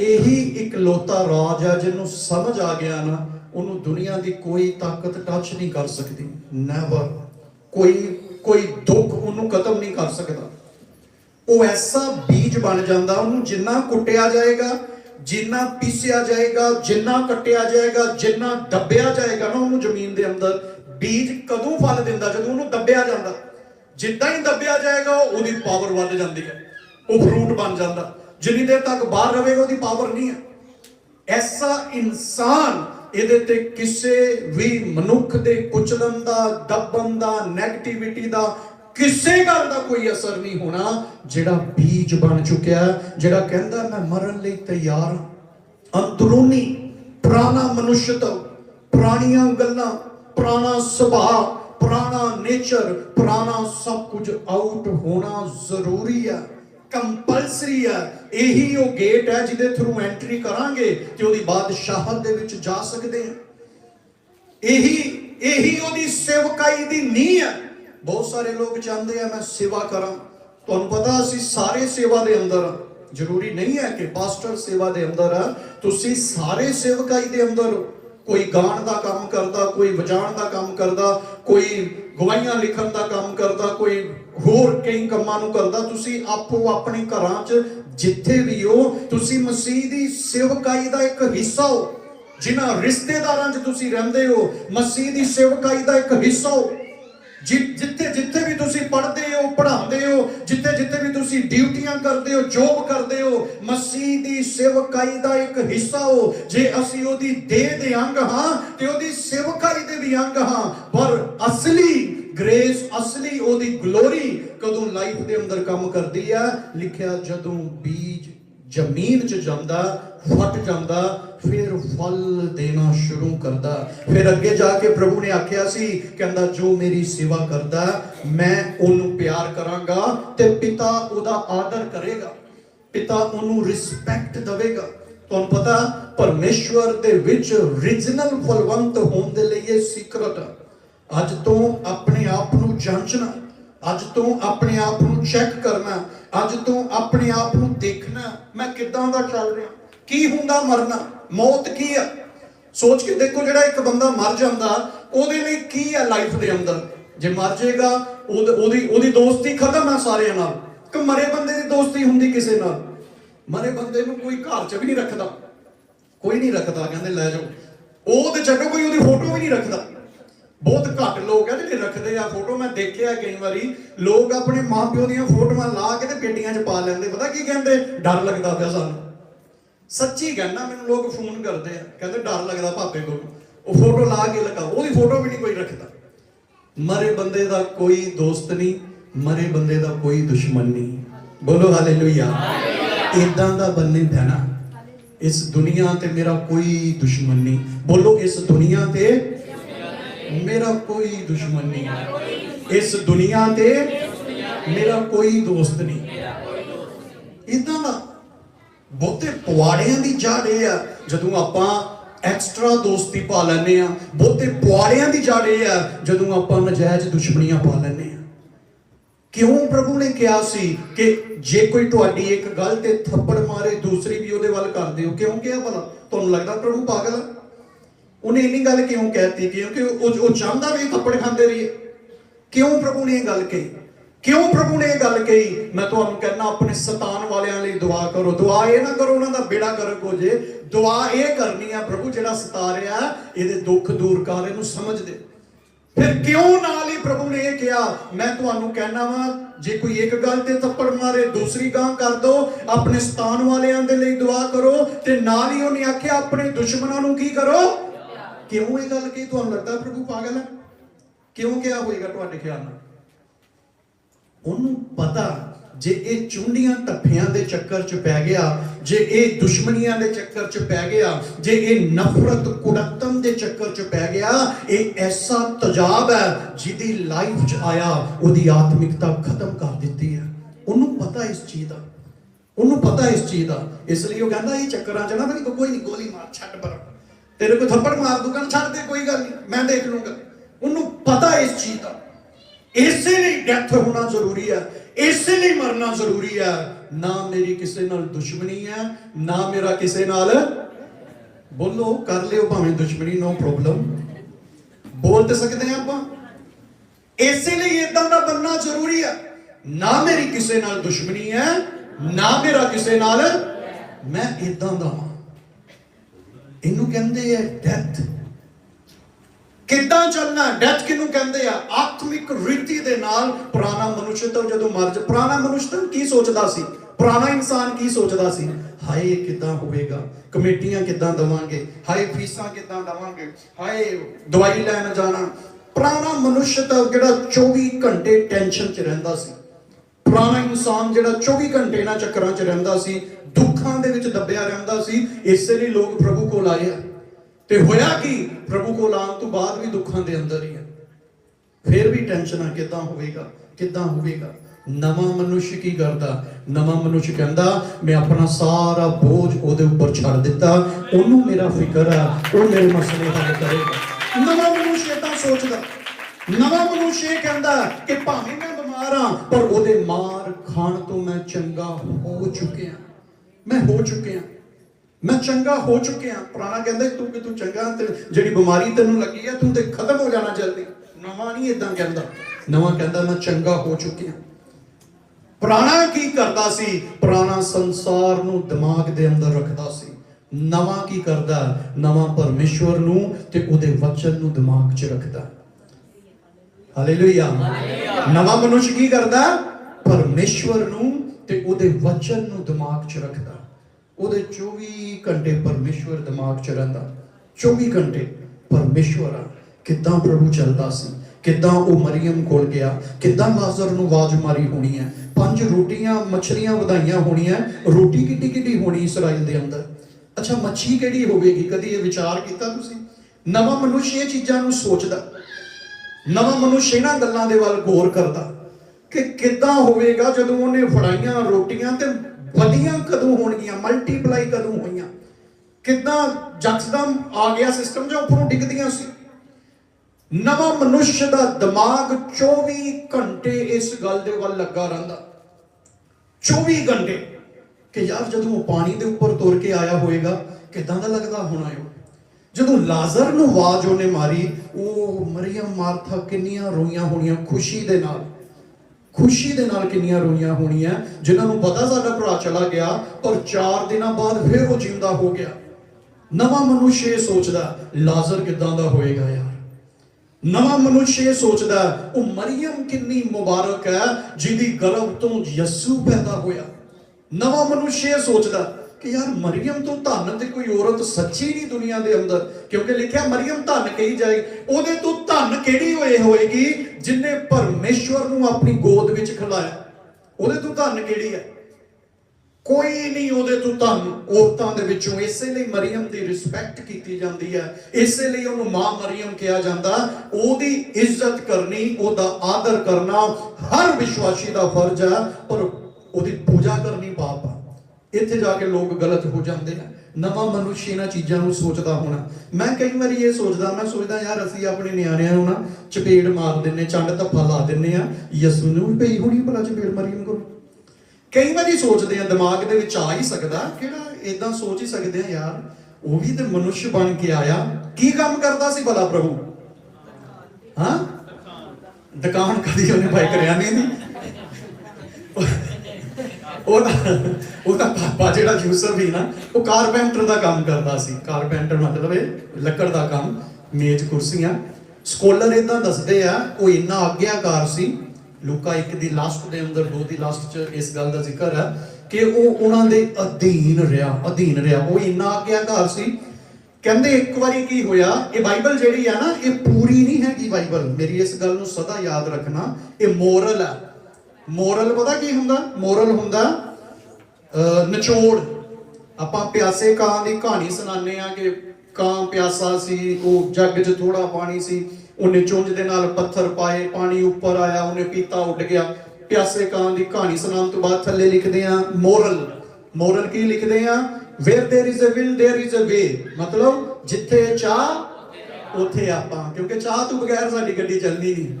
ਇਹੀ ਇੱਕ ਰਾਜ ਆ ਜਿਹਨੂੰ ਸਮਝ ਆ ਗਿਆ ਨਾ, ਉਹਨੂੰ ਦੁਨੀਆ ਦੀ ਕੋਈ ਤਾਕਤ ਟੱਚ ਨਹੀਂ ਕਰ ਸਕਦੀ। ਨੈਵਰ ਕੋਈ ਕੋਈ ਦੁੱਖ ਉਹਨੂੰ ਖਤਮ ਨਹੀਂ ਕਰ ਸਕਦਾ। ਉਹ ਐਸਾ ਬੀਜ ਬਣ ਜਾਂਦਾ, ਉਹਨੂੰ ਜਿੰਨਾ ਕੁੱਟਿਆ ਜਾਏਗਾ, ਜਿੰਨਾ ਪੀਸਿਆ ਜਾਏਗਾ, ਜਿੰਨਾ ਕੱਟਿਆ ਜਾਏਗਾ, ਜਿੰਨਾ ਦੱਬਿਆ ਜਾਏਗਾ ਨਾ, ਉਹਨੂੰ ਜ਼ਮੀਨ ਦੇ ਅੰਦਰ ਬੀਜ ਕਦੋਂ ਫਲ ਦਿੰਦਾ? ਜਦੋਂ ਉਹਨੂੰ ਦੱਬਿਆ ਜਾਂਦਾ। ਜਿੱਦਾਂ ਹੀ ਦੱਬਿਆ ਜਾਏਗਾ, ਉਹਦੀ ਪਾਵਰ ਵੱਧ ਜਾਂਦੀ ਹੈ। ਉਹ ਫਰੂਟ ਬਣ ਜਾਂਦਾ। ਜਿੰਨੀ ਦੇਰ ਤੱਕ ਬਾਹਰ ਰਹੇਗਾ, ਉਹਦੀ ਪਾਵਰ ਨਹੀਂ ਹੈ। ਐਸਾ ਇਨਸਾਨ ਇਹਦੇ ਤੇ ਕਿਸੇ ਵੀ ਮਨੁੱਖ ਦੇ ਕੁਚਲਣ ਦਾ, ਦੱਬਣ ਦਾ 네ਗੇਟਿਵਿਟੀ ਦਾ ਕਿਸੇ ਗੱਲ ਦਾ ਕੋਈ ਅਸਰ ਨਹੀਂ ਹੋਣਾ, ਜਿਹੜਾ ਬੀਜ ਬਣ ਚੁੱਕਿਆ ਜਿਹੜਾ ਕਹਿੰਦਾ, ਮੈਂ ਮਰਨ ਲਈ ਤਿਆਰ ਹਾਂ। ਅੰਦਰੂਨੀ ਪੁਰਾਣਾ ਮਨੁੱਖਤਾ ਪੁਰਾਣੀਆਂ ਗੱਲਾਂ, ਪੁਰਾਣਾ ਸੁਭਾਅ, ਪੁਰਾਣਾ ਨੇਚਰ ਪੁਰਾਣਾ ਸਭ ਕੁਝ ਆਊਟ ਹੋਣਾ ਜ਼ਰੂਰੀ ਹੈ। ਕੰਪਲਸਰੀ ਹੈ ਇਹੀ ਉਹ ਗੇਟ ਹੈ ਜਿਹਦੇ ਥਰੂ ਐਂਟਰੀ ਕਰਾਂਗੇ ਤੇ ਉਹਦੀ ਬਾਦਸ਼ਾਹਤ ਦੇ ਵਿੱਚ ਜਾ ਸਕਦੇ ਹਾਂ ਇਹੀ ਇਹੀ ਉਹਦੀ ਸੇਵਕਾਈ ਦੀ ਨੀਂਹ ਹੈ ਬਹੁਤ ਸਾਰੇ ਲੋਕ ਚਾਹੁੰਦੇ ਆ, ਮੈਂ ਸੇਵਾ ਕਰਾਂ। ਤੁਹਾਨੂੰ ਪਤਾ ਅਸੀਂ ਸਾਰੇ ਸੇਵਾ ਦੇ ਅੰਦਰ ਆ। ਜ਼ਰੂਰੀ ਨਹੀਂ ਹੈ ਕਿ ਪਾਸਟਰ ਸੇਵਾ ਦੇ ਅੰਦਰ ਆ। ਤੁਸੀਂ ਸਾਰੇ ਸੇਵਕਾਈ ਦੇ ਅੰਦਰ ਕੋਈ ਗਾਣ ਦਾ ਕੰਮ ਕਰਦਾ, ਕੋਈ ਵਜਾਣ ਦਾ ਕੰਮ ਕਰਦਾ, ਕੋਈ ਗਵਾਈਆਂ ਲਿਖਣ ਦਾ ਕੰਮ ਕਰਦਾ, ਕੋਈ ਹੋਰ ਕਈ ਕੰਮਾਂ ਨੂੰ ਕਰਦਾ, ਤੁਸੀਂ ਆਪੋ ਆਪਣੇ ਘਰਾਂ 'ਚ ਜਿੱਥੇ ਵੀ ਹੋ, ਤੁਸੀਂ ਮਸੀਹ ਦੀ ਸੇਵਕਾਈ ਦਾ ਇੱਕ ਹਿੱਸਾ ਹੋ। ਜਿਨ੍ਹਾਂ ਰਿਸ਼ਤੇਦਾਰਾਂ 'ਚ ਤੁਸੀਂ ਰਹਿੰਦੇ ਹੋ, ਮਸੀਹ ਦੀ ਸੇਵਕਾਈ ਦਾ ਇੱਕ ਹਿੱਸਾ ਹੋ। ਜਿੱਥੇ ਜਿੱਥੇ ਵੀ ਤੁਸੀਂ ਪੜ੍ਹਦੇ ਹੋ, ਪੜ੍ਹਾਉਂਦੇ ਹੋ, ਜਿੱਥੇ ਜਿੱਥੇ ਵੀ ਤੁਸੀਂ ਡਿਊਟੀਆਂ ਕਰਦੇ ਹੋ ਜੋਬ ਕਰਦੇ ਹੋ, ਮਸੀਹ ਦੀ ਸੇਵਕਾਈ ਦਾ ਇੱਕ ਹਿੱਸਾ ਹੋ। ਜੇ ਅਸੀਂ ਉਹਦੀ ਦੇਹ ਦੇ ਅੰਗ ਹਾਂ ਤੇ ਉਹਦੀ ਸੇਵਕਾਈ ਦੇ ਵੀ ਅੰਗ ਹਾਂ, ਪਰ ਅਸਲੀ ਗ੍ਰੇਸ ਅਸਲੀ ਉਹਦੀ ਗਲੋਰੀ ਕਦੋਂ ਲਾਈਫ ਦੇ ਅੰਦਰ ਕੰਮ ਕਰਦੀ ਆ? ਲਿਖਿਆ, ਜਦੋਂ ਬੀਜ ਜ਼ਮੀਨ 'ਚ ਜਾਂਦਾ ਫਟ ਜਾਂਦਾ, ਫਿਰ ਫਲ ਦੇਣਾ ਸ਼ੁਰੂ ਕਰਦਾ। ਫਿਰ ਅੱਗੇ ਜਾ ਕੇ ਪ੍ਰਭੂ ਨੇ ਆਖਿਆ ਸੀ, ਕਹਿੰਦਾ, ਜੋ ਮੇਰੀ ਸੇਵਾ ਕਰਦਾ, ਮੈਂ ਉਹਨੂੰ ਪਿਆਰ ਕਰਾਂਗਾ ਤੇ ਪਿਤਾ ਉਹਦਾ ਆਦਰ ਕਰੇਗਾ। ਪਿਤਾ ਉਹਨੂੰ ਰਿਸਪੈਕਟ ਦੇਵੇਗਾ। ਤੁਹਾਨੂੰ ਪਤਾ, ਪਰਮੇਸ਼ਵਰ ਦੇ ਵਿੱਚ ਰੀਜਨਲ ਫਲਵੰਤ ਹੋਣ ਦੇ ਲਈ ਇਹ ਸੀਕ੍ਰਟ ਅੱਜ ਤੋਂ ਆਪਣੇ ਆਪ ਨੂੰ ਜਾਂਚਣਾ, ਅੱਜ ਤੋਂ ਆਪਣੇ ਆਪ ਨੂੰ ਚੈੱਕ ਕਰਨਾ ਅੱਜ ਤੋਂ ਆਪਣੇ ਆਪ ਨੂੰ ਦੇਖਣਾ ਮੈਂ ਕਿੱਦਾਂ ਦਾ ਚੱਲ ਰਿਹਾ? ਕੀ ਹੁੰਦਾ ਮਰਨਾ? ਮੌਤ ਕੀ ਆ? ਸੋਚ ਕੇ ਦੇਖੋ ਜਿਹੜਾ ਇੱਕ ਬੰਦਾ ਮਰ ਜਾਂਦਾ, ਉਹਦੇ ਲਈ ਕੀ ਆ ਲਾਈਫ ਦੇ ਅੰਦਰ? ਜੇ ਮਰ ਜਾਏਗਾ, ਉਹਦੀ ਉਹਦੀ ਦੋਸਤੀ ਖਤਮ ਆ ਸਾਰਿਆਂ ਨਾਲ। ਕਿ ਮਰੇ ਬੰਦੇ ਦੀ ਦੋਸਤੀ ਹੁੰਦੀ ਕਿਸੇ ਨਾਲ। ਮਰੇ ਬੰਦੇ ਨੂੰ ਕੋਈ ਘਰ 'ਚ ਵੀ ਨਹੀਂ ਰੱਖਦਾ। ਕੋਈ ਨਹੀਂ ਰੱਖਦਾ, ਕਹਿੰਦੇ ਲੈ ਜਾਓ। ਉਹ ਤੇ ਛੱਡੋ ਕੋਈ ਉਹਦੀ ਫੋਟੋ ਵੀ ਨਹੀਂ ਰੱਖਦਾ। ਬਹੁਤ ਘੱਟ ਲੋਕ ਆ ਜਿਹੜੇ ਰੱਖਦੇ ਆ ਫੋਟੋ, ਮੈਂ ਦੇਖਿਆ ਕਈ ਵਾਰੀ। ਲੋਕ ਆਪਣੇ ਮਾਪਿਓ ਦੀਆਂ ਫੋਟੋਆਂ ਲਾ ਕੇ ਤੇ ਪੇਟੀਆਂ 'ਚ ਪਾ ਲੈਂਦੇ। ਪਤਾ ਕੀ ਕਹਿੰਦੇ? ਡਰ ਲੱਗਦਾ ਪਿਆ ਸਾਨੂੰ। ਸੱਚੀ ਕਹਿੰਦਾ, ਮੈਨੂੰ ਲੋਕ ਫੋਨ ਕਰਦੇ ਆ। ਕਹਿੰਦੇ, ਡਰ ਲੱਗਦਾ ਭਾਪੇ ਕੋਲ। ਉਹ ਫੋਟੋ ਲਾ ਕੇ ਲਗਾਓ। ਉਹਦੀ ਫੋਟੋ ਵੀ ਨਹੀਂ ਕੋਈ ਰੱਖਦਾ। ਮਰੇ ਬੰਦੇ ਦਾ ਕੋਈ ਦੋਸਤ ਨਹੀਂ, ਮਰੇ ਬੰਦੇ ਦਾ ਕੋਈ ਦੁਸ਼ਮਣ ਨਹੀਂ। ਬੋਲੋ ਹਾਲੇਲੂਇਆ। ਇਦਾਂ ਦਾ ਬੰਨੇ ਪੈਣਾ ਇਸ ਦੁਨੀਆ ਤੇ ਮੇਰਾ ਕੋਈ ਦੁਸ਼ਮਣ ਨਹੀਂ। ਬੋਲੋ, ਇਸ ਦੁਨੀਆ ਤੇ ਮੇਰਾ ਕੋਈ ਦੁਸ਼ਮਣ ਨਹੀਂ ਇਸ ਦੁਨੀਆ ਤੇ ਮੇਰਾ ਕੋਈ ਦੋਸਤ ਨਹੀਂ ਇਦਾਂ ਦਾ ਬਹੁਤੇ ਪਵਾੜਿਆਂ ਦੀ ਜੜ ਇਹ ਆ ਜਦੋਂ ਆਪਾਂ ਐਕਸਟਰਾ ਦੋਸਤੀ ਪਾ ਲੈਂਦੇ ਆ ਬਹੁਤੇ ਪਵਾੜਿਆਂ ਦੀ ਜੜ ਇਹ ਆ ਜਦੋਂ ਆਪਾਂ ਨਜਾਇਜ਼ ਦੁਸ਼ਮਣੀਆਂ ਪਾ ਲੈਂਦੇ ਆ ਕਿਉਂ ਪ੍ਰਭੂ ਨੇ ਕਿਹਾ ਸੀ ਕਿ ਜੇ ਕੋਈ ਤੁਹਾਡੀ ਇੱਕ ਗੱਲ ਤੇ ਥੱਪੜ ਮਾਰੇ ਦੂਸਰੀ ਵੀ ਉਹਦੇ ਵੱਲ ਕਰ ਦਿਓ ਕਿਉਂ ਕਿਹਾ ਭਲਾ ਤੁਹਾਨੂੰ ਲੱਗਦਾ ਪ੍ਰਭੂ ਪਾਗਲ ਆ ਉਹਨੇ ਇੰਨੀ ਗੱਲ ਕਿਉਂ ਕਹਿਤੀ? ਕਿਉਂਕਿ ਉਹ ਉਹ ਚਾਹੁੰਦਾ ਵੀ ਥੱਪੜ ਖਾਂਦੇ ਰਹੀਏ। ਕਿਉਂ ਪ੍ਰਭੂ ਨੇ ਇਹ ਗੱਲ ਕਹੀ? ਕਿਉਂ ਪ੍ਰਭੂ ਨੇ ਇਹ ਗੱਲ ਕਹੀ? ਮੈਂ ਤੁਹਾਨੂੰ ਕਹਿੰਦਾ, ਆਪਣੇ ਸਤਾਨ ਵਾਲਿਆਂ ਲਈ ਦੁਆ ਕਰੋ। ਦੁਆ ਇਹ ਨਾ ਕਰੋ, ਉਹਨਾਂ ਦਾ ਬੇੜਾ ਗਰਕ ਹੋ ਜੇ। ਦੁਆ ਇਹ ਕਰਨੀ ਆ, ਪ੍ਰਭੂ, ਜਿਹੜਾ ਸਤਾ ਰਿਹਾ ਇਹਦੇ ਦੁੱਖ ਦੂਰ ਕਰ, ਇਹਨੂੰ ਸਮਝ ਦੇ। ਫਿਰ ਕਿਉਂ ਨਾਲ ਹੀ ਪ੍ਰਭੂ ਨੇ ਇਹ ਕਿਹਾ? ਮੈਂ ਤੁਹਾਨੂੰ ਕਹਿਣਾ ਵਾ, ਜੇ ਕੋਈ ਇੱਕ ਗੱਲ ਤੇ ਥੱਪੜ ਮਾਰੇ, ਦੂਸਰੀ ਗਾਂ ਕਰ ਦੋ, ਆਪਣੇ ਸਤਾਨ ਵਾਲਿਆਂ ਦੇ ਲਈ ਦੁਆ ਕਰੋ ਤੇ ਨਾਲ ਹੀ ਉਹਨੇ ਆਖਿਆ, ਆਪਣੇ ਦੁਸ਼ਮਣਾਂ ਨੂੰ ਕੀ ਕਰੋ? ਕਿਉਂ ਇਹ ਗੱਲ ਕਹੀ? ਤੁਹਾਨੂੰ ਲੱਗਦਾ ਪ੍ਰਭੂ ਪਾਗਲ ਹੈ ਕਿਉਂ ਕਿਹਾ ਹੋਏਗਾ ਤੁਹਾਡੇ ਖਿਆਲ ਨਾਲ? ਉਹਨੂੰ ਪਤਾ ਜੇ ਇਹ ਚੁੰਡੀਆਂ ਟੱਫਿਆਂ ਦੇ ਚੱਕਰ 'ਚ ਪੈ ਗਿਆ, ਜੇ ਇਹ ਦੁਸ਼ਮਣੀਆਂ ਦੇ ਚੱਕਰ 'ਚ ਪੈ ਗਿਆ, ਜੇ ਇਹ ਨਫ਼ਰਤ ਕੁੜੱਤਮ ਦੇ ਚੱਕਰ 'ਚ ਪੈ ਗਿਆ, ਇਹ ਐਸਾ ਤਜਾਬ ਹੈ ਜਿਹਦੀ ਲਾਈਫ 'ਚ ਆਇਆ, ਉਹਦੀ ਆਤਮਿਕਤਾ ਖਤਮ ਕਰ ਦਿੱਤੀ ਹੈ। ਉਹਨੂੰ ਪਤਾ ਇਸ ਚੀਜ਼ ਦਾ। ਉਹਨੂੰ ਪਤਾ ਇਸ ਚੀਜ਼ ਦਾ। ਇਸ ਲਈ ਉਹ ਕਹਿੰਦਾ, ਇਹ ਚੱਕਰਾਂ 'ਚ ਨਾ ਬਈ ਕੋਈ ਨਹੀਂ ਗੋਲੀ ਮਾਰ, ਛੱਡ ਪਰ। ਤੇਰੇ ਕੋਈ ਥੱਪੜ ਮਾਰ ਦੂਗਾ ਨਾ, ਛੱਡ ਦੇ, ਕੋਈ ਗੱਲ ਨਹੀਂ, ਮੈਂ ਦੇਖ ਲੂੰਗਾ। ਉਹਨੂੰ ਪਤਾ ਇਸ ਚੀਜ਼ ਦਾ। ਇਸੇ ਲਈ ਡੈਥ ਹੋਣਾ ਜ਼ਰੂਰੀ ਹੈ ਇਸੇ ਲਈ ਮਰਨਾ ਜ਼ਰੂਰੀ ਹੈ ਨਾ ਮੇਰੀ ਕਿਸੇ ਨਾਲ ਦੁਸ਼ਮਣੀ ਹੈ ਨਾ ਮੇਰਾ ਕਿਸੇ ਨਾਲ। ਬੋਲੋ, ਕਰ ਲਿਓ ਭਾਵੇਂ ਦੁਸ਼ਮਣੀ ਨੋ ਪ੍ਰੋਬਲਮ ਬੋਲ ਤੇ ਸਕਦੇ ਆ ਆਪਾਂ। ਇਸੇ ਲਈ ਇਦਾਂ ਦਾ ਬੰਨਾ ਜ਼ਰੂਰੀ ਹੈ ਨਾ ਮੇਰੀ ਕਿਸੇ ਨਾਲ ਦੁਸ਼ਮਣੀ ਹੈ ਨਾ ਮੇਰਾ ਕਿਸੇ ਨਾਲ। ਮੈਂ ਇਦਾਂ ਦਾ ਹਾਂ ਇਹਨੂੰ ਕਹਿੰਦੇ ਆ ਡੈਥ ਕਿੱਦਾਂ ਚੱਲਣਾ? ਡੈਥ ਕਿਹਨੂੰ ਕਹਿੰਦੇ ਆ? ਆਤਮਿਕ ਰੀਤੀ ਦੇ ਨਾਲ ਪੁਰਾਣਾ ਮਨੁੱਖ ਤਾਂ ਜਦੋਂ ਮਰ ਜਾ ਪੁਰਾਣਾ ਮਨੁੱਖ ਤਾਂ ਕੀ ਸੋਚਦਾ ਸੀ? ਪੁਰਾਣਾ ਇਨਸਾਨ ਕੀ ਸੋਚਦਾ ਸੀ? ਹਾਏ, ਕਿੱਦਾਂ ਹੋਵੇਗਾ? ਕਮੇਟੀਆਂ ਕਿੱਦਾਂ ਦਵਾਂਗੇ? ਹਾਏ, ਫੀਸਾਂ ਕਿੱਦਾਂ ਦਵਾਂਗੇ? ਹਾਏ, ਦਵਾਈ ਲੈਣ ਜਾਣਾ। ਪੁਰਾਣਾ ਮਨੁੱਖ ਤਾਂ ਜਿਹੜਾ 24 ਘੰਟੇ ਟੈਨਸ਼ਨ 'ਚ ਰਹਿੰਦਾ ਸੀ। ਪੁਰਾਣਾ ਇਨਸਾਨ ਜਿਹੜਾ 24 ਘੰਟੇ ਇਹਨਾਂ ਚੱਕਰਾਂ 'ਚ ਰਹਿੰਦਾ ਸੀ ਦੁੱਖਾਂ ਦੇ ਵਿੱਚ ਦੱਬਿਆ ਰਹਿੰਦਾ ਸੀ, ਇਸੇ ਲਈ ਲੋਕ ਪ੍ਰਭੂ ਕੋਲ ਆਏ ਆ। ਤੇ ਹੋਇਆ ਕੀ? ਪ੍ਰਭੂ ਕੋਲ ਆਉਣ ਤੋਂ ਬਾਅਦ ਵੀ ਦੁੱਖਾਂ ਦੇ ਅੰਦਰ ਹੀ ਹੈ ਫਿਰ ਵੀ ਟੈਨਸ਼ਨਾਂ ਕਿੱਦਾਂ ਹੋਵੇਗਾ? ਕਿੱਦਾਂ ਹੋਵੇਗਾ? ਨਵਾਂ ਮਨੁੱਖ ਕੀ ਕਰਦਾ? ਨਵਾਂ ਮਨੁੱਖ ਕਹਿੰਦਾ, ਮੈਂ ਆਪਣਾ ਸਾਰਾ ਬੋਝ ਉਹਦੇ ਉੱਪਰ ਛੱਡ ਦਿੱਤਾ। ਉਹਨੂੰ ਮੇਰਾ ਫਿਕਰ ਆ, ਉਹ ਮੇਰੇ ਮਸਲੇ ਹੱਲ ਕਰੇਗਾ। ਨਵਾਂ ਮਨੁੱਖ ਇਹ ਸੋਚਦਾ। ਨਵਾਂ ਮਨੁੱਖ ਇਹ ਕਹਿੰਦਾ ਕਿ ਭਾਵੇਂ ਮੈਂ ਬਿਮਾਰ ਹਾਂ, ਪਰ ਉਹਦੇ ਮਾਰ ਖਾਣ ਤੋਂ ਮੈਂ ਚੰਗਾ ਹੋ ਚੁੱਕਿਆ। ਮੈਂ ਹੋ ਚੁੱਕਿਆ ਮੈਂ ਚੰਗਾ ਹੋ ਚੁੱਕਿਆ ਪੁਰਾਣਾ ਕਹਿੰਦਾ ਤੂੰ ਕਿ ਤੂੰ ਚੰਗਾ ਤੇ ਜਿਹੜੀ ਬਿਮਾਰੀ ਤੈਨੂੰ ਲੱਗੀ ਆ ਤੂੰ ਤੇ ਖਤਮ ਹੋ ਜਾਣਾ ਜਲਦੀ। ਨਵਾਂ ਨਹੀਂ ਇਦਾਂ ਕਹਿੰਦਾ। ਨਵਾਂ ਕਹਿੰਦਾ ਮੈਂ ਚੰਗਾ ਹੋ ਚੁੱਕਿਆ ਪੁਰਾਣਾ ਕੀ ਕਰਦਾ ਸੀ? ਪੁਰਾਣਾ ਸੰਸਾਰ ਨੂੰ ਦਿਮਾਗ ਦੇ ਅੰਦਰ ਰੱਖਦਾ ਸੀ। ਨਵਾਂ ਕੀ ਕਰਦਾ? ਨਵਾਂ ਪਰਮੇਸ਼ਵਰ ਨੂੰ ਤੇ ਉਹਦੇ ਵਚਨ ਨੂੰ ਦਿਮਾਗ 'ਚ ਰੱਖਦਾ। ਹਾਲੇਲੂਇਆ। ਨਵਾਂ ਮਨੁੱਖ ਕੀ ਕਰਦਾ? ਪਰਮੇਸ਼ਵਰ ਨੂੰ ਤੇ ਉਹਦੇ ਵਚਨ ਨੂੰ ਦਿਮਾਗ 'ਚ ਰੱਖਦਾ। ਉਹਦੇ 24 ਘੰਟੇ ਪਰਮੇਸ਼ਵਰ ਦਿਮਾਗ 'ਚ ਰਹਿੰਦਾ। 24 ਘੰਟੇ ਪਰਮੇਸ਼ਵਰ ਆ। ਕਿੱਦਾਂ ਪ੍ਰਭੂ ਚੱਲਦਾ ਸੀ? ਕਿੱਦਾਂ ਉਹ ਮਰੀਮ ਕੋਲ ਗਿਆ? ਕਿੱਦਾਂ ਲਾਜ਼ਰ ਨੂੰ ਆਵਾਜ਼ ਮਾਰੀ ਹੋਣੀ ਹੈ? ਪੰਜ ਰੋਟੀਆਂ, ਮੱਛਰੀਆਂ ਵਧਾਈਆਂ ਹੋਣੀਆਂ। ਰੋਟੀ ਕਿੱਡੀ ਕਿੱਡੀ ਹੋਣੀ ਇਸਰਾਇਲ ਦੇ ਅੰਦਰ? ਅੱਛਾ, ਮੱਛੀ ਕਿਹੜੀ ਹੋਵੇਗੀ? ਕਦੀ ਇਹ ਵਿਚਾਰ ਕੀਤਾ ਤੁਸੀਂ? ਨਵਾਂ ਮਨੁੱਖ ਇਹ ਚੀਜ਼ਾਂ ਨੂੰ ਸੋਚਦਾ। ਨਵਾਂ ਮਨੁੱਖ ਇਹਨਾਂ ਗੱਲਾਂ ਦੇ ਵੱਲ ਗੌਰ ਕਰਦਾ ਕਿ ਕਿੱਦਾਂ ਹੋਵੇਗਾ ਜਦੋਂ ਉਹਨੇ ਫੜਾਈਆਂ ਰੋਟੀਆਂ ਤੇ ਵਧੀਆਂ ਕਦੋਂ ਹੋਣਗੀਆਂ? ਮਲਟੀਪਲਾਈ ਕਦੋਂ ਹੋਈਆਂ? ਕਿੱਦਾਂ ਜਕਸਦਮ ਆ ਗਿਆ ਸਿਸਟਮ ਜੋ ਉੱਪਰੋਂ ਡਿੱਗਦੀਆਂ ਸੀ? ਨਵਾਂ ਮਨੁੱਖ ਦਾ ਦਿਮਾਗ 24 ਘੰਟੇ ਇਸ ਗੱਲ ਦੇ ਵੱਲ ਲੱਗਾ ਰਹਿੰਦਾ। 24 ਘੰਟੇ ਕਿ ਯਾਰ ਜਦੋਂ ਉਹ ਪਾਣੀ ਦੇ ਉੱਪਰ ਤੁਰ ਕੇ ਆਇਆ ਹੋਵੇਗਾ ਕਿਦਾਂ ਦਾ ਲੱਗਦਾ ਹੋਣਾ ਇਹ ਜਦੋਂ ਲਾਜ਼ਰ ਨੂੰ ਆਵਾਜ਼ ਉਹਨੇ ਮਾਰੀ, ਉਹ ਮਰੀਮ ਮਾਰਥਾ ਕਿੰਨੀਆਂ ਰੋਈਆਂ ਹੋਣੀਆਂ ਖੁਸ਼ੀ ਦੇ ਨਾਲ। ਖੁਸ਼ੀ ਦੇ ਨਾਲ ਕਿੰਨੀਆਂ ਰੋਈਆਂ ਹੋਣੀਆਂ, ਜਿਨ੍ਹਾਂ ਨੂੰ ਪਤਾ ਸਾਡਾ ਭਰਾ ਚਲਾ ਗਿਆ ਪਰ 4 ਦਿਨਾਂ ਬਾਅਦ ਫਿਰ ਉਹ ਜਿੰਦਾ ਹੋ ਗਿਆ। ਨਵਾਂ ਮਨੁੱਖ ਇਹ ਸੋਚਦਾ, ਲਾਜ਼ਰ ਕਿਦਾਂ ਦਾ ਹੋਏਗਾ ਯਾਰ? ਨਵਾਂ ਮਨੁੱਖ ਇਹ ਸੋਚਦਾ, ਉਹ ਮਰੀਮ ਕਿੰਨੀ ਮੁਬਾਰਕ ਹੈ, ਜਿਹਦੀ ਗਰਭ ਤੋਂ ਯਸੂ ਪੈਦਾ ਹੋਇਆ। ਨਵਾਂ ਮਨੁੱਖ ਇਹ ਸੋਚਦਾ ਕਿ ਯਾਰ ਮਰੀਮ ਤੋਂ ਧਨ ਤੇ ਕੋਈ ਔਰਤ ਸੱਚੀ ਨਹੀਂ ਦੁਨੀਆ ਦੇ ਅੰਦਰ? ਕਿਉਂਕਿ ਲਿਖਿਆ ਮਰੀਮ ਧਨ ਕਹੀ ਜਾਏ, ਉਹਦੇ ਤੋਂ ਧਨ ਕਿਹੜੀ ਹੋਏ ਹੋਏਗੀ? ਜਿਨੇ ਪਰਮੇਸ਼ਵਰ ਨੂੰ ਆਪਣੀ ਗੋਦ ਵਿੱਚ ਖਿਲਾਇਆ। ਉਹਦੇ ਤੋਂ ਧੰਨ ਕਿਹੜੀ ਹੈ ਕੋਈ ਨਹੀਂ ਉਹਦੇ ਤੋਂ ਧਨ। ਔਰਤਾਂ ਦੇ ਵਿੱਚੋਂ ਇਸੇ ਲਈ ਮਰੀਮ ਦੀ ਰਿਸਪੈਕਟ ਕੀਤੀ ਜਾਂਦੀ ਹੈ ਇਸੇ ਲਈ ਉਹਨੂੰ ਮਾਂ ਮਰੀਮ ਕਿਹਾ ਜਾਂਦਾ। ਉਹਦੀ ਇੱਜ਼ਤ ਕਰਨੀ, ਉਹਦਾ ਆਦਰ ਕਰਨਾ ਹਰ ਵਿਸ਼ਵਾਸੀ ਦਾ ਫਰਜ਼ ਹੈ ਪਰ ਉਹਦੀ ਪੂਜਾ ਕਰਨੀ ਪਾਪ ਆ। ਇੱਥੇ ਜਾ ਕੇ ਲੋਕ ਗਲਤ ਹੋ ਜਾਂਦੇ ਆ। ਨਵਾਂ ਮਨੁੱਖ ਇਹਨਾਂ ਚੀਜ਼ਾਂ ਨੂੰ ਸੋਚਦਾ ਹੋਣਾ। ਮੈਂ ਕਈ ਵਾਰੀ ਇਹ ਸੋਚਦਾ, ਮੈਂ ਸੋਚਦਾ, ਯਾਰ ਅਸੀਂ ਆਪਣੇ ਨਿਆਣਿਆਂ ਨੂੰ ਨਾ ਚਪੇੜ ਮਾਰ ਦਿੰਨੇ ਚੰਡ ਧੱਫਾ ਲਾ ਦਿੰਨੇ ਆ। ਯਸੂ ਨੂੰ ਵੀ ਹੋਣੀ ਭਲਾ ਚਪੇੜ ਮਰੀਮ ਕੋਲ? ਕਈ ਵਾਰੀ ਸੋਚਦੇ ਆ, ਦਿਮਾਗ ਦੇ ਵਿੱਚ ਆ ਹੀ ਸਕਦਾ, ਕਿਹੜਾ ਇਦਾਂ ਸੋਚ ਹੀ ਸਕਦੇ ਆ, ਯਾਰ, ਉਹ ਵੀ ਤੇ ਮਨੁੱਖ ਬਣ ਕੇ ਆਇਆ। ਕੀ ਕੰਮ ਕਰਦਾ ਸੀ ਭਲਾ ਪ੍ਰਭੂ? ਹਾਂ? ਦੁਕਾਨ ਕਦੀ ਉਹਨੇ ਭਾਈ ਕਰਿਆ ਨਹੀਂ ਦੀ ਉਹਦਾ ਉਹਦਾ ਪਾਪਾ ਜਿਹੜਾ ਜੂਸਰ ਵੀ ਨਾ, ਉਹ ਕਾਰਪੈਂਟਰ ਦਾ ਕੰਮ ਕਰਦਾ ਸੀ। ਕਾਰਪੈਂਟਰ ਮਤਲਬ ਇਹ ਲੱਕੜ ਦਾ ਕੰਮ, ਮੇਜ਼, ਕੁਰਸੀਆਂ। ਸਕੋਲਰ ਇਦਾਂ ਦੱਸਦੇ ਆ, ਉਹ ਇੰਨਾ ਆਗਿਆਕਾਰ ਸੀ। ਲੂਕਾ 1 ਦੀ ਲਾਸਟ ਦੇ ਅੰਦਰ 2 ਦੀ ਲਾਸਟ 'ਚ ਇਸ ਗੱਲ ਦਾ ਜ਼ਿਕਰ ਹੈ ਕਿ ਉਹ ਉਹਨਾਂ ਦੇ ਅਧੀਨ ਰਿਹਾ ਅਧੀਨ ਰਿਹਾ। ਉਹ ਇੰਨਾ ਆਗਿਆਕਾਰ ਸੀ। ਕਹਿੰਦੇ ਇੱਕ ਵਾਰੀ ਕੀ ਹੋਇਆ, ਇਹ ਬਾਈਬਲ ਜਿਹੜੀ ਆ ਨਾ, ਇਹ ਪੂਰੀ ਨਹੀਂ ਹੈਗੀ ਬਾਈਬਲ। ਮੇਰੀ ਇਸ ਗੱਲ ਨੂੰ ਸਦਾ ਯਾਦ ਰੱਖਣਾ, ਇਹ ਮੋਰਲ ਹੈ ਮੋਰਲ ਪਤਾ ਕੀ ਹੁੰਦਾ ਮੋਰਲ ਹੁੰਦਾ ਅਹ, ਨਿਚੋੜ ਆਪਾਂ ਪਿਆਸੇ ਕਾਂ ਦੀ ਕਹਾਣੀ ਸੁਣਾਉਂਦੇ ਆ ਕਿ ਕਾਂ ਪਿਆਸਾ ਸੀ ਉਹ ਜੱਗ 'ਚ ਥੋੜਾ ਪਾਣੀ ਸੀ ਉਹਨੇ ਚੁੰਝ ਦੇ ਨਾਲ ਪੱਥਰ ਪਾਏ ਪਾਣੀ ਉੱਪਰ ਆਇਆ ਉਹਨੇ ਪੀਤਾ ਉੱਡ ਗਿਆ ਪਿਆਸੇ ਕਾਂ ਦੀ ਕਹਾਣੀ ਸੁਣਾਉਣ ਤੋਂ ਬਾਅਦ ਥੱਲੇ ਲਿਖਦੇ ਆ ਮੋਰਲ ਮੋਰਲ ਕੀ ਲਿਖਦੇ ਆ where there is a will there is a way ਮਤਲਬ ਜਿੱਥੇ ਚਾਹ ਉੱਥੇ ਆਪਾਂ ਕਿਉਂਕਿ ਚਾਹ ਤੋਂ ਬਗੈਰ ਸਾਡੀ ਗੱਡੀ ਚੱਲਦੀ ਨਹੀਂ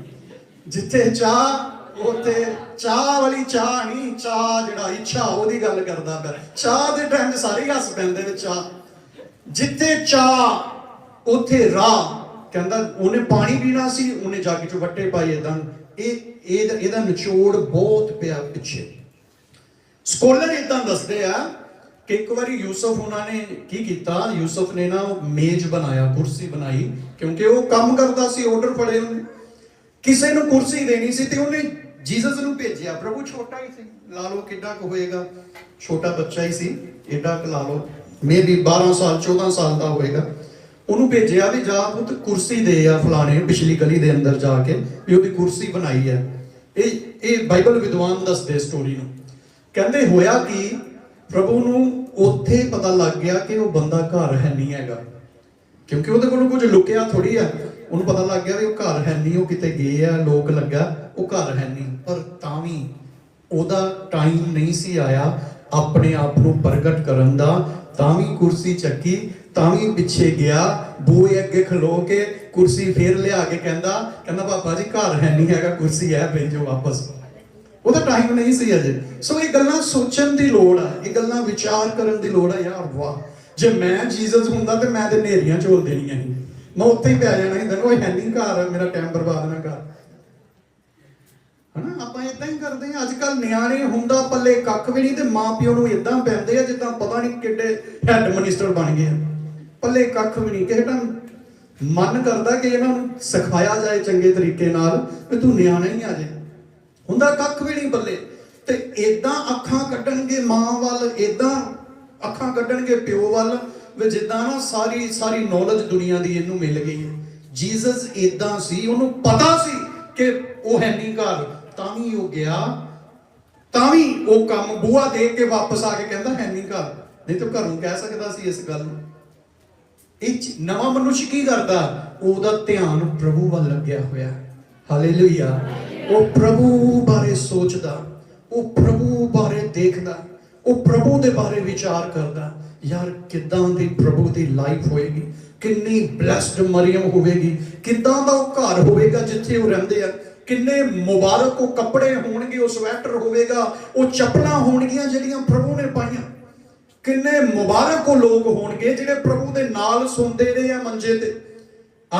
ਜਿੱਥੇ ਚਾਹ ਉੱਥੇ ਚਾਹ ਵਾਲੀ ਚਾਹ ਨਹੀਂ, ਚਾਹ ਜਿਹੜਾ ਇੱਛਾ ਉਹਦੀ ਗੱਲ ਕਰਦਾ ਪਿਆ। ਚਾਹ ਦੇ ਟਾਈਮ ਸਾਰੇ ਹੱਸ ਪੈਂਦੇ ਵਿੱਚ ਚਾਹ। ਜਿੱਥੇ ਚਾਹ, ਉੱਥੇ ਰਾਹ। ਕਹਿੰਦਾ ਉਹਨੇ ਪਾਣੀ ਪੀਣਾ ਸੀ, ਉਹਨੇ ਜੱਗ 'ਚ ਵੱਟੇ ਪਾਏ ਇਦਾਂ। ਇਹ, ਇਹਦਾ ਨਿਚੋੜ ਬਹੁਤ ਪਿਆ ਪਿੱਛੇ। ਸਕੋਲਰ ਇਦਾਂ ਦੱਸਦੇ ਆ ਕਿ ਇੱਕ ਵਾਰੀ ਯੂਸਫ ਉਹਨਾਂ ਨੇ ਕੀ ਕੀਤਾ? ਯੂਸਫ ਨੇ ਨਾ ਮੇਜ਼ ਬਣਾਇਆ, ਕੁਰਸੀ ਬਣਾਈ, ਕਿਉਂਕਿ ਉਹ ਕੰਮ ਕਰਦਾ ਸੀ ਆਰਡਰ ਫੜੇ ਉਹਨੇ। ਕਿਸੇ ਨੂੰ ਕੁਰਸੀ ਦੇਣੀ ਸੀ ਤੇ ਉਹਨੇ ਜੀਸਸ ਨੂੰ ਭੇਜਿਆ। ਪ੍ਰਭੂ ਛੋਟਾ ਹੀ ਸੀ। ਲਾ ਲਓ ਕਿੱਡਾ ਕੁ ਹੋਏਗਾ। ਛੋਟਾ ਬੱਚਾ ਹੀ ਸੀ। ਏਡਾ ਕੁ ਲਾ ਲਓ। ਮੇਬੀ 12 ਸਾਲ 14 ਸਾਲ ਦਾ ਹੋਏਗਾ। ਉਹਨੂੰ ਭੇਜਿਆ ਵੀ ਜਾ ਪੁੱਤ ਕੁਰਸੀ ਦੇ ਆ ਫਲਾਣੇ ਪਿਛਲੀ ਗਲੀ ਦੇ ਅੰਦਰ ਜਾ ਕੇ, ਵੀ ਉਹਦੀ ਕੁਰਸੀ ਬਣਾਈ ਹੈ। ਇਹ ਇਹ ਬਾਈਬਲ ਵਿਦਵਾਨ ਦੱਸਦੇ ਸਟੋਰੀ ਨੂੰ। ਕਹਿੰਦੇ ਹੋਇਆ ਕਿ, ਪ੍ਰਭੂ ਨੂੰ ਉੱਥੇ ਪਤਾ ਲੱਗ ਗਿਆ ਕਿ ਉਹ ਬੰਦਾ ਘਰ ਹੈ ਨਹੀਂ ਹੈਗਾ। ਕਿਉਂਕਿ ਉਹਦੇ ਕੋਲ ਕੁਝ ਲੁਕਿਆ ਥੋੜੀ ਆ ਉਹਨੂੰ ਪਤਾ ਲੱਗ ਗਿਆ ਵੀ ਉਹ ਘਰ ਹੈ ਨਹੀਂ, ਉਹ ਕਿਤੇ ਗਏ ਆ, ਲੋਕ ਲੱਗਾ, ਉਹ ਘਰ ਹੈ ਨਹੀਂ। ਪਰ ਤਾਂ ਵੀ ਉਹਦਾ ਟਾਈਮ ਨਹੀਂ ਸੀ ਆਇਆ ਆਪਣੇ ਆਪ ਨੂੰ ਪ੍ਰਗਟ ਕਰਨ ਦਾ। ਤਾਂ ਵੀ ਕੁਰਸੀ ਚੱਕੀ, ਤਾਂ ਵੀ ਪਿੱਛੇ ਗਿਆ ਬੂਏ ਅੱਗੇ ਖਲੋ ਕੇ ਕੁਰਸੀ ਫੇਰ ਲਿਆ ਕੇ ਕਹਿੰਦਾ ਕਹਿੰਦਾ ਪਾਪਾ ਜੀ, ਘਰ ਹੈ ਨਹੀਂ, ਹੈਗਾ ਕੁਰਸੀ ਹੈ, ਭੇਜੋ ਵਾਪਸ। ਉਹਦਾ ਟਾਈਮ ਨਹੀਂ ਸੀ ਅਜੇ। ਸੋ ਇਹ ਗੱਲਾਂ ਸੋਚਣ ਦੀ ਲੋੜ ਆ, ਇਹ ਗੱਲਾਂ ਵਿਚਾਰ ਕਰਨ ਦੀ ਲੋੜ ਆ, ਯਾਰ ਵਾਹ। ਜੇ ਮੈਂ ਜੀਸਸ ਹੁੰਦਾ ਤੇ ਮੈਂ ਤੇ ਨੇਰੀਆਂ ਝੋਲ ਦੇਣੀਆਂ ਸੀ। ਮੈਂ ਉੱਥੇ ਹੀ ਪੈ ਜਾਣਾ ਸੀ ਉਹ ਹੈ ਨਹੀਂ ਘਰ, ਮੇਰਾ ਟਾਈਮ ਬਰਬਾਦ ਨਾ ਕਰ। ਹਨਾ, ਆਪਾਂ ਇਦਾਂ ਹੀ ਕਰਦੇ ਆ ਅੱਜ ਕੱਲ ਨਿਆਣੇ ਹੁੰਦਾ ਪੱਲੇ ਕੱਖ ਵੀ ਨਹੀਂ ਤੇ ਮਾਂ ਪਿਓ ਨੂੰ ਇਦਾਂ ਪੈਂਦੇ ਆ ਜਿੱਦਾਂ ਪਤਾ ਨਹੀਂ ਕਿੱਡੇ ਹੈੱਡ ਮਿਨਿਸਟਰ ਬਣ ਗਏ ਆ। ਪੱਲੇ ਕੱਖ ਵੀ ਨਹੀਂ, ਕਿਸੇ ਟਾਈਮ ਮਨ ਕਰਦਾ ਕਿ ਇਹਨਾਂ ਨੂੰ ਸਿਖਾਇਆ ਜਾਏ ਚੰਗੇ ਤਰੀਕੇ ਨਾਲ ਵੀ ਤੂੰ ਨਿਆਣਾ ਹੀ ਆ ਜੇ। ਹੁੰਦਾ ਕੱਖ ਵੀ ਨਹੀਂ ਬੱਲੇ ਤੇ ਇਦਾਂ ਅੱਖਾਂ ਕੱਢਣਗੇ ਮਾਂ ਵੱਲ ਇਦਾਂ ਅੱਖਾਂ ਕੱਢਣਗੇ ਪਿਓ ਵੱਲ ਵੀ ਜਿੱਦਾਂ ਨਾ ਸਾਰੀ ਸਾਰੀ ਨੌਲੇਜ ਦੁਨੀਆ ਦੀ ਇਹਨੂੰ ਮਿਲ ਗਈ ਹੈ। ਜੀਸਸ ਇਦਾਂ ਸੀ, ਉਹਨੂੰ ਪਤਾ ਸੀ ਕਿ ਉਹ ਹੈ ਨਹੀਂ ਘਰ। ਤਾਂ ਵੀ ਉਹ ਗਿਆ, ਤਾਂ ਵੀ ਉਹ ਕੰਮ ਬੂਹਾ ਦੇ ਕੇ ਵਾਪਸ ਆ ਕੇ ਕਹਿੰਦਾ ਹੈ ਨਹੀਂ ਘਰ। ਨਹੀਂ ਤਾਂ ਘਰੋਂ ਕਹਿ ਸਕਦਾ ਸੀ ਇਸ ਗੱਲ ਨੂੰ। ਇਹ ਨਵਾਂ ਮਨੁੱਖ ਕੀ ਕਰਦਾ? ਉਹਦਾ ਧਿਆਨ ਪ੍ਰਭੂ ਵੱਲ ਲੱਗਿਆ ਹੋਇਆ। ਹਾਲੇਲੂਇਆ ਉਹ ਪ੍ਰਭੂ ਬਾਰੇ ਸੋਚਦਾ, ਉਹ ਪ੍ਰਭੂ ਬਾਰੇ ਦੇਖਦਾ, ਉਹ ਪ੍ਰਭੂ ਦੇ ਬਾਰੇ ਵਿਚਾਰ ਕਰਦਾ। ਯਾਰ ਕਿੱਦਾਂ ਦੀ ਪ੍ਰਭੂ ਦੀ ਲਾਈਫ ਹੋਏਗੀ? ਕਿੰਨੀ ਬlesed ਮਰੀਮ ਹੋਵੇਗੀ? ਕਿਦਾਂ ਦਾ ਉਹ ਘਰ ਹੋਵੇਗਾ ਜਿੱਥੇ ਉਹ ਰਹਿੰਦੇ ਆ? ਕਿੰਨੇ ਮੁਬਾਰਕ ਉਹ ਕੱਪੜੇ ਹੋਣਗੇ, ਉਹ ਸਵੈਟਰ ਹੋਵੇਗਾ, ਉਹ ਚੱਪਲਾਂ ਹੋਣਗੀਆਂ ਜਿਹੜੀਆਂ ਪ੍ਰਭੂ ਨੇ ਪਾਈਆਂ। ਕਿੰਨੇ ਮੁਬਾਰਕ ਉਹ ਲੋਕ ਹੋਣਗੇ ਜਿਹੜੇ ਪ੍ਰਭੂ ਦੇ ਨਾਲ ਸੌਂਦੇ ਰਹੇ ਆ ਮੰਜੇ ਤੇ।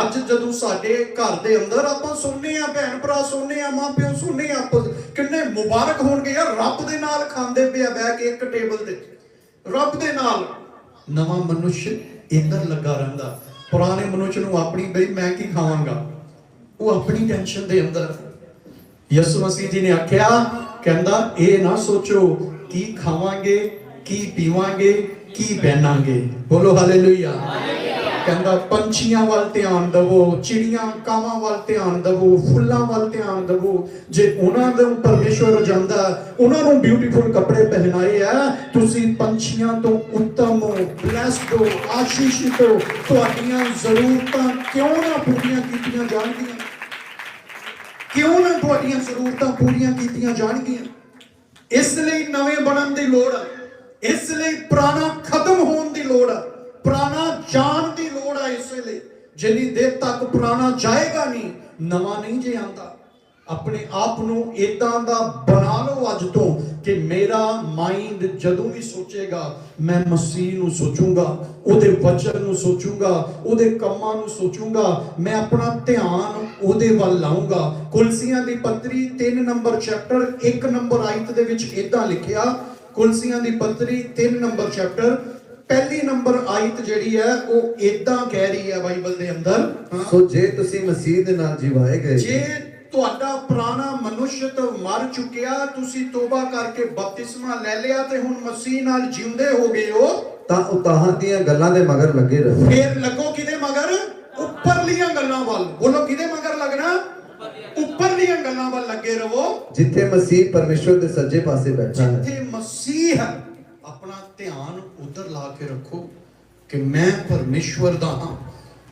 ਅੱਜ ਜਦੋਂ ਸਾਡੇ ਘਰ ਦੇ ਅੰਦਰ ਆਪਾਂ ਸੁਣਨੇ ਆ, ਭੈਣ ਭਰਾ ਸੁਣਨੇ ਆ, ਮਾਂ ਪਿਓ ਸੁਣਨੇ ਆ ਆਪਸ ਕਿੰਨੇ ਮੁਬਾਰਕ ਹੋਣਗੇ ਯਾਰ, ਰੱਬ ਦੇ ਨਾਲ ਖਾਂਦੇ ਪਿਆ ਬਹਿ ਕੇ ਇੱਕ ਟੇਬਲ ਤੇ। ਰੱਬ ਦੇ ਨਾਲ। ਨਵਾਂ ਮਨੁੱਖ ਇੰਦਰ ਲੱਗਾ ਰਹਿੰਦਾ। ਪੁਰਾਣੇ ਮਨੁੱਖ ਨੂੰ ਆਪਣੀ, ਬਈ ਮੈਂ ਕੀ ਖਾਵਾਂਗਾ? ਉਹ ਆਪਣੀ ਟੈਨਸ਼ਨ ਦੇ ਅੰਦਰ। ਯਿਸੂ ਮਸੀਹ ਜੀ ਨੇ ਆਖਿਆ, ਕਹਿੰਦਾ, ਇਹ ਨਾ ਸੋਚੋ ਕੀ ਖਾਵਾਂਗੇ, ਕੀ ਪੀਵਾਂਗੇ, ਕੀ ਪਹਿਨਾਂਗੇ ਬੋਲੋ ਹਾਲੇਲੂਇਆ ਕਹਿੰਦਾ, ਪੰਛੀਆਂ ਵੱਲ ਧਿਆਨ ਦਿਵੋ, ਚਿੜੀਆਂ ਕਾਵਾਂ ਵੱਲ ਧਿਆਨ ਦਿਵੋ, ਫੁੱਲਾਂ ਵੱਲ ਧਿਆਨ ਦਿਵੋ। ਜੇ ਉਹਨਾਂ ਦੇ ਪਰਮੇਸ਼ਵਰ ਜਾਂਦਾ ਉਹਨਾਂ ਨੂੰ ਬਿਊਟੀਫੁਲ ਕੱਪੜੇ ਪਹਿਨਾਏ ਆ, ਤੁਸੀਂ ਪੰਛੀਆਂ ਤੋਂ ਉੱਤਮ ਹੋ ਬlesed ਹੋ, ਆਸ਼ੀਸ਼ਿਤ ਹੋ। ਤੁਹਾਡੀਆਂ ਜ਼ਰੂਰਤਾਂ ਕਿਉਂ ਨਾ ਪੂਰੀਆਂ ਕੀਤੀਆਂ ਜਾਣਗੀਆਂ? ਕਿਉਂ ਨਾ ਤੁਹਾਡੀਆਂ ਜ਼ਰੂਰਤਾਂ ਪੂਰੀਆਂ ਕੀਤੀਆਂ ਜਾਣਗੀਆਂ? ਇਸ ਲਈ ਨਵੇਂ ਬਣਨ ਦੀ ਲੋੜ ਹੈ ਇਸ ਲਈ ਪੁਰਾਣਾ ਖਤਮ ਹੋਣ ਦੀ ਲੋੜ ਹੈ ਪੁਰਾਣਾ ਜਾਣ ਦੀ ਲੋੜ ਹੈ ਇਸ ਲਈ ਜਿੰਨੀ ਦੇਰ ਤੱਕ ਪੁਰਾਣਾ ਜਾਏਗਾ ਨਹੀਂ, ਨਵਾਂ ਨਹੀਂ ਜੇ ਆਂਦਾ ਆਪਣੇ ਆਪ ਨੂੰ ਇਦਾਂ ਦਾ ਬਣਾ ਲਓ ਅੱਜ ਤੋਂ ਕਿ ਮੇਰਾ ਮਾਈਂਡ ਜਦੋਂ ਵੀ ਸੋਚੇਗਾ, ਮੈਂ ਮਸੀਹ ਨੂੰ ਸੋਚੂੰਗਾ, ਉਹਦੇ ਵਚਨ ਨੂੰ ਸੋਚੂੰਗਾ, ਉਹਦੇ ਕੰਮਾਂ ਨੂੰ ਸੋਚੂੰਗਾ, ਮੈਂ ਆਪਣਾ ਧਿਆਨ ਉਹਦੇ ਵੱਲ ਲਾਉਂਗਾ ਕੁਲਸੀਆਂ ਦੀ ਪੱਤਰੀ 3 ਨੰਬਰ ਚੈਪਟਰ 1 ਨੰਬਰ ਆਇਤ ਦੇ ਵਿੱਚ ਇਦਾਂ ਲਿਖਿਆ, ਕੁਲਸੀਆਂ ਦੀ ਪੱਤਰੀ 3 ਨੰਬਰ ਚੈਪਟਰ ਪਹਿਲੀ ਨੰਬਰ ਆਇਤ ਜਿਹੜੀ ਹੈ ਉਹ ਇਦਾਂ ਕਹਿ ਰਹੀ ਹੈ ਬਾਈਬਲ ਦੇ ਅੰਦਰ। ਸੋ ਜੇ ਤੁਸੀਂ ਮਸੀਹ ਦੇ ਨਾਲ ਜਿਵਾਏ ਗਏ ਜੇ ਤੁਹਾਡਾ ਪੁਰਾਣਾ ਮਨੁੱਖਤ ਮਰ ਚੁੱਕਿਆ ਤੁਸੀਂ ਤੋਬਾ ਕਰਕੇ ਬਪਤਿਸਮਾ ਲੈ ਲਿਆ ਤੇ ਹੁਣ ਮਸੀਹ ਨਾਲ ਜਿਉਂਦੇ ਹੋ ਗਏ ਹੋ ਤਾਂ ਉਤਾਹਾਂ ਦੀਆਂ ਗੱਲਾਂ ਦੇ ਮਗਰ ਲੱਗੇ ਰਹੋ। ਫੇਰ ਲੱਗੋ ਕਿਹਦੇ ਮਗਰ? ਉੱਪਰਲੀਆਂ ਗੱਲਾਂ ਵੱਲ। ਬੋਲੋ ਕਿਹਦੇ ਮਗਰ ਲੱਗਣਾ? ਉੱਪਰ ਦੀਆਂ ਗੱਲਾਂ ਵੱਲ ਲੱਗੇ ਰਹੋ। ਜਿੱਥੇ ਮਸੀਹ ਪਰਮੇਸ਼ਵਰ ਦੇ ਸੱਜੇ ਪਾਸੇ ਬੈਠਾ ਹੈ। ਜਿੱਥੇ ਮਸੀਹ ਧਿਆਨ ਉਧਰ ਲਾ ਕੇ ਰੱਖੋ ਕਿ ਮੈਂ ਪਰਮੇਸ਼ਵਰ ਦਾ ਹਾਂ।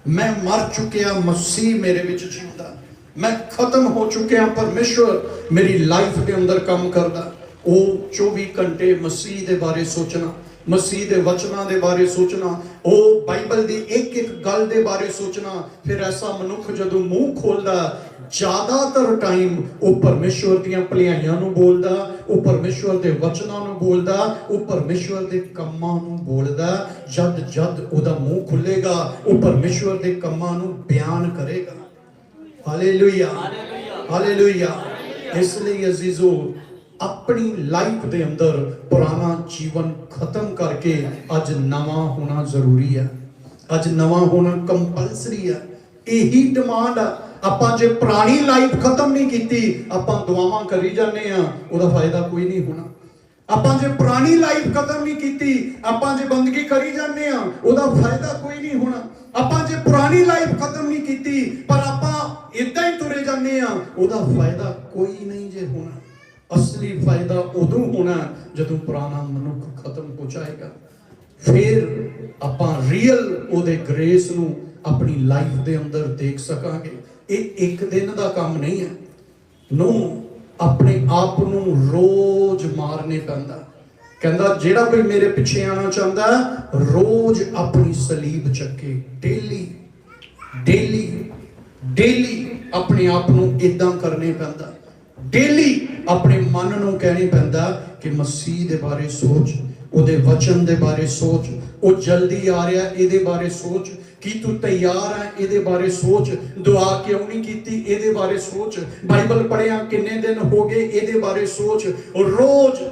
ਮੈਂ ਮਰ ਚੁੱਕਿਆ, ਮਸੀਹ ਮੇਰੇ ਵਿੱਚ ਜਿਉਂਦਾ। ਮੈਂ ਖਤਮ ਹੋ ਚੁੱਕਿਆ, ਪਰਮੇਸ਼ਵਰ ਮੇਰੀ ਲਾਈਫ ਦੇ ਅੰਦਰ ਕੰਮ ਕਰਦਾ। ਉਹ 24 ਘੰਟੇ ਮਸੀਹ ਦੇ ਬਾਰੇ ਸੋਚਣਾ ਮਸੀਹ ਦੇ ਵਚਨਾਂ ਦੇ ਬਾਰੇ ਸੋਚਣਾ ਉਹ ਬਾਈਬਲ ਦੀ ਇੱਕ ਇੱਕ ਗੱਲ ਦੇ ਬਾਰੇ ਸੋਚਣਾ ਫਿਰ ਐਸਾ ਮਨੁੱਖ ਜਦੋਂ ਮੂੰਹ ਖੋਲਦਾ ਜ਼ਿਆਦਾਤਰ ਟਾਈਮ ਉਹ ਪਰਮੇਸ਼ਵਰ ਦੀਆਂ ਭਲਾਈਆਂ ਨੂੰ ਬੋਲਦਾ ਉਹ ਪਰਮੇਸ਼ਵਰ ਦੇ ਵਚਨਾਂ ਨੂੰ ਬੋਲਦਾ ਉਹ ਪਰਮੇਸ਼ਵਰ ਦੇ ਕੰਮਾਂ ਨੂੰ ਬੋਲਦਾ ਜਦ ਜਦ ਉਹਦਾ ਮੂੰਹ ਖੁੱਲੇਗਾ ਉਹ ਪਰਮੇਸ਼ਵਰ ਦੇ ਕੰਮਾਂ ਨੂੰ ਬਿਆਨ ਕਰੇਗਾ। ਹਾਲੇਲੂਇਆ ਹਾਲੇਲੂਇਆ ਇਸ ਲਈ ਅਜ਼ੀਜ਼ੋ ਆਪਣੀ ਲਾਈਫ ਦੇ ਅੰਦਰ ਪੁਰਾਣਾ ਜੀਵਨ ਖਤਮ ਕਰਕੇ ਅੱਜ ਨਵਾਂ ਹੋਣਾ ਜ਼ਰੂਰੀ ਹੈ। ਅੱਜ ਨਵਾਂ ਹੋਣਾ ਕੰਪਲਸਰੀ ਹੈ। ਇਹੀ ਡਿਮਾਂਡ ਆ। ਆਪਾਂ ਜੇ ਪੁਰਾਣੀ ਲਾਈਫ ਖਤਮ ਨਹੀਂ ਕੀਤੀ, ਆਪਾਂ ਦੁਆਵਾਂ ਕਰੀ ਜਾਂਦੇ ਆ ਉਹਦਾ ਫਾਇਦਾ ਕੋਈ ਨਹੀਂ ਹੋਣਾ। ਆਪਾਂ ਜੇ ਪੁਰਾਣੀ ਲਾਈਫ ਖਤਮ ਨਹੀਂ ਕੀਤੀ, ਆਪਾਂ ਜੇ ਬੰਦਗੀ ਕਰੀ ਜਾਂਦੇ ਆ ਉਹਦਾ ਫਾਇਦਾ ਕੋਈ ਨਹੀਂ ਹੋਣਾ। ਆਪਾਂ ਜੇ ਪੁਰਾਣੀ ਲਾਈਫ ਖਤਮ ਨਹੀਂ ਕੀਤੀ, ਪਰ ਆਪਾਂ ਇਦਾਂ ਹੀ ਤੁਰੇ ਜਾਂਦੇ ਆ ਉਹਦਾ ਫਾਇਦਾ ਕੋਈ ਨਹੀਂ ਜੇ ਹੋਣਾ। ਅਸਲੀ ਫਾਇਦਾ ਉਦੋਂ ਹੋਣਾ ਜਦੋਂ ਪੁਰਾਣਾ ਮਨੁੱਖ ਖਤਮ ਹੋ ਜਾਏਗਾ। ਫਿਰ ਆਪਾਂ ਰੀਅਲ ਉਹਦੇ ਗ੍ਰੇਸ ਨੂੰ ਆਪਣੀ ਲਾਈਫ ਦੇ ਅੰਦਰ ਦੇਖ ਸਕਾਂਗੇ। ਇਹ ਇੱਕ ਦਿਨ ਦਾ ਕੰਮ ਨਹੀਂ ਹੈ। ਨੂੰ, ਆਪਣੇ ਆਪ ਨੂੰ ਰੋਜ਼ ਮਾਰਨੇ ਪੈਂਦਾ। ਕਹਿੰਦਾ, ਜਿਹੜਾ ਕੋਈ ਮੇਰੇ ਪਿੱਛੇ ਆਣਾ ਚਾਹੁੰਦਾ, ਰੋਜ਼ ਆਪਣੀ ਸਲੀਬ ਚੱਕੇ ਡੇਲੀ ਡੇਲੀ ਡੇਲੀ ਆਪਣੇ ਆਪ ਨੂੰ ਇਦਾਂ ਕਰਨੇ ਪੈਂਦਾ। ਡੇਲੀ ਆਪਣੇ ਮਨ ਨੂੰ ਕਹਿਣੀ ਪੈਂਦਾ ਕਿ ਮਸੀਹ ਦੇ ਬਾਰੇ ਸੋਚ, ਉਹਦੇ ਵਚਨ ਦੇ ਬਾਰੇ ਸੋਚ, ਉਹ ਜਲਦੀ ਆ ਰਿਹਾ, ਇਹਦੇ ਬਾਰੇ ਸੋਚ, ਕੀ ਤੂੰ ਤਿਆਰ ਹੈ ਇਹਦੇ ਬਾਰੇ ਸੋਚ, ਦੁਆ ਕਿਉਂ ਨਹੀਂ ਕੀਤੀ ਇਹਦੇ ਬਾਰੇ ਸੋਚ, ਬਾਈਬਲ ਪੜਿਆ ਕਿੰਨੇ ਦਿਨ ਹੋ ਗਏ ਇਹਦੇ ਬਾਰੇ ਸੋਚ ਰੋਜ਼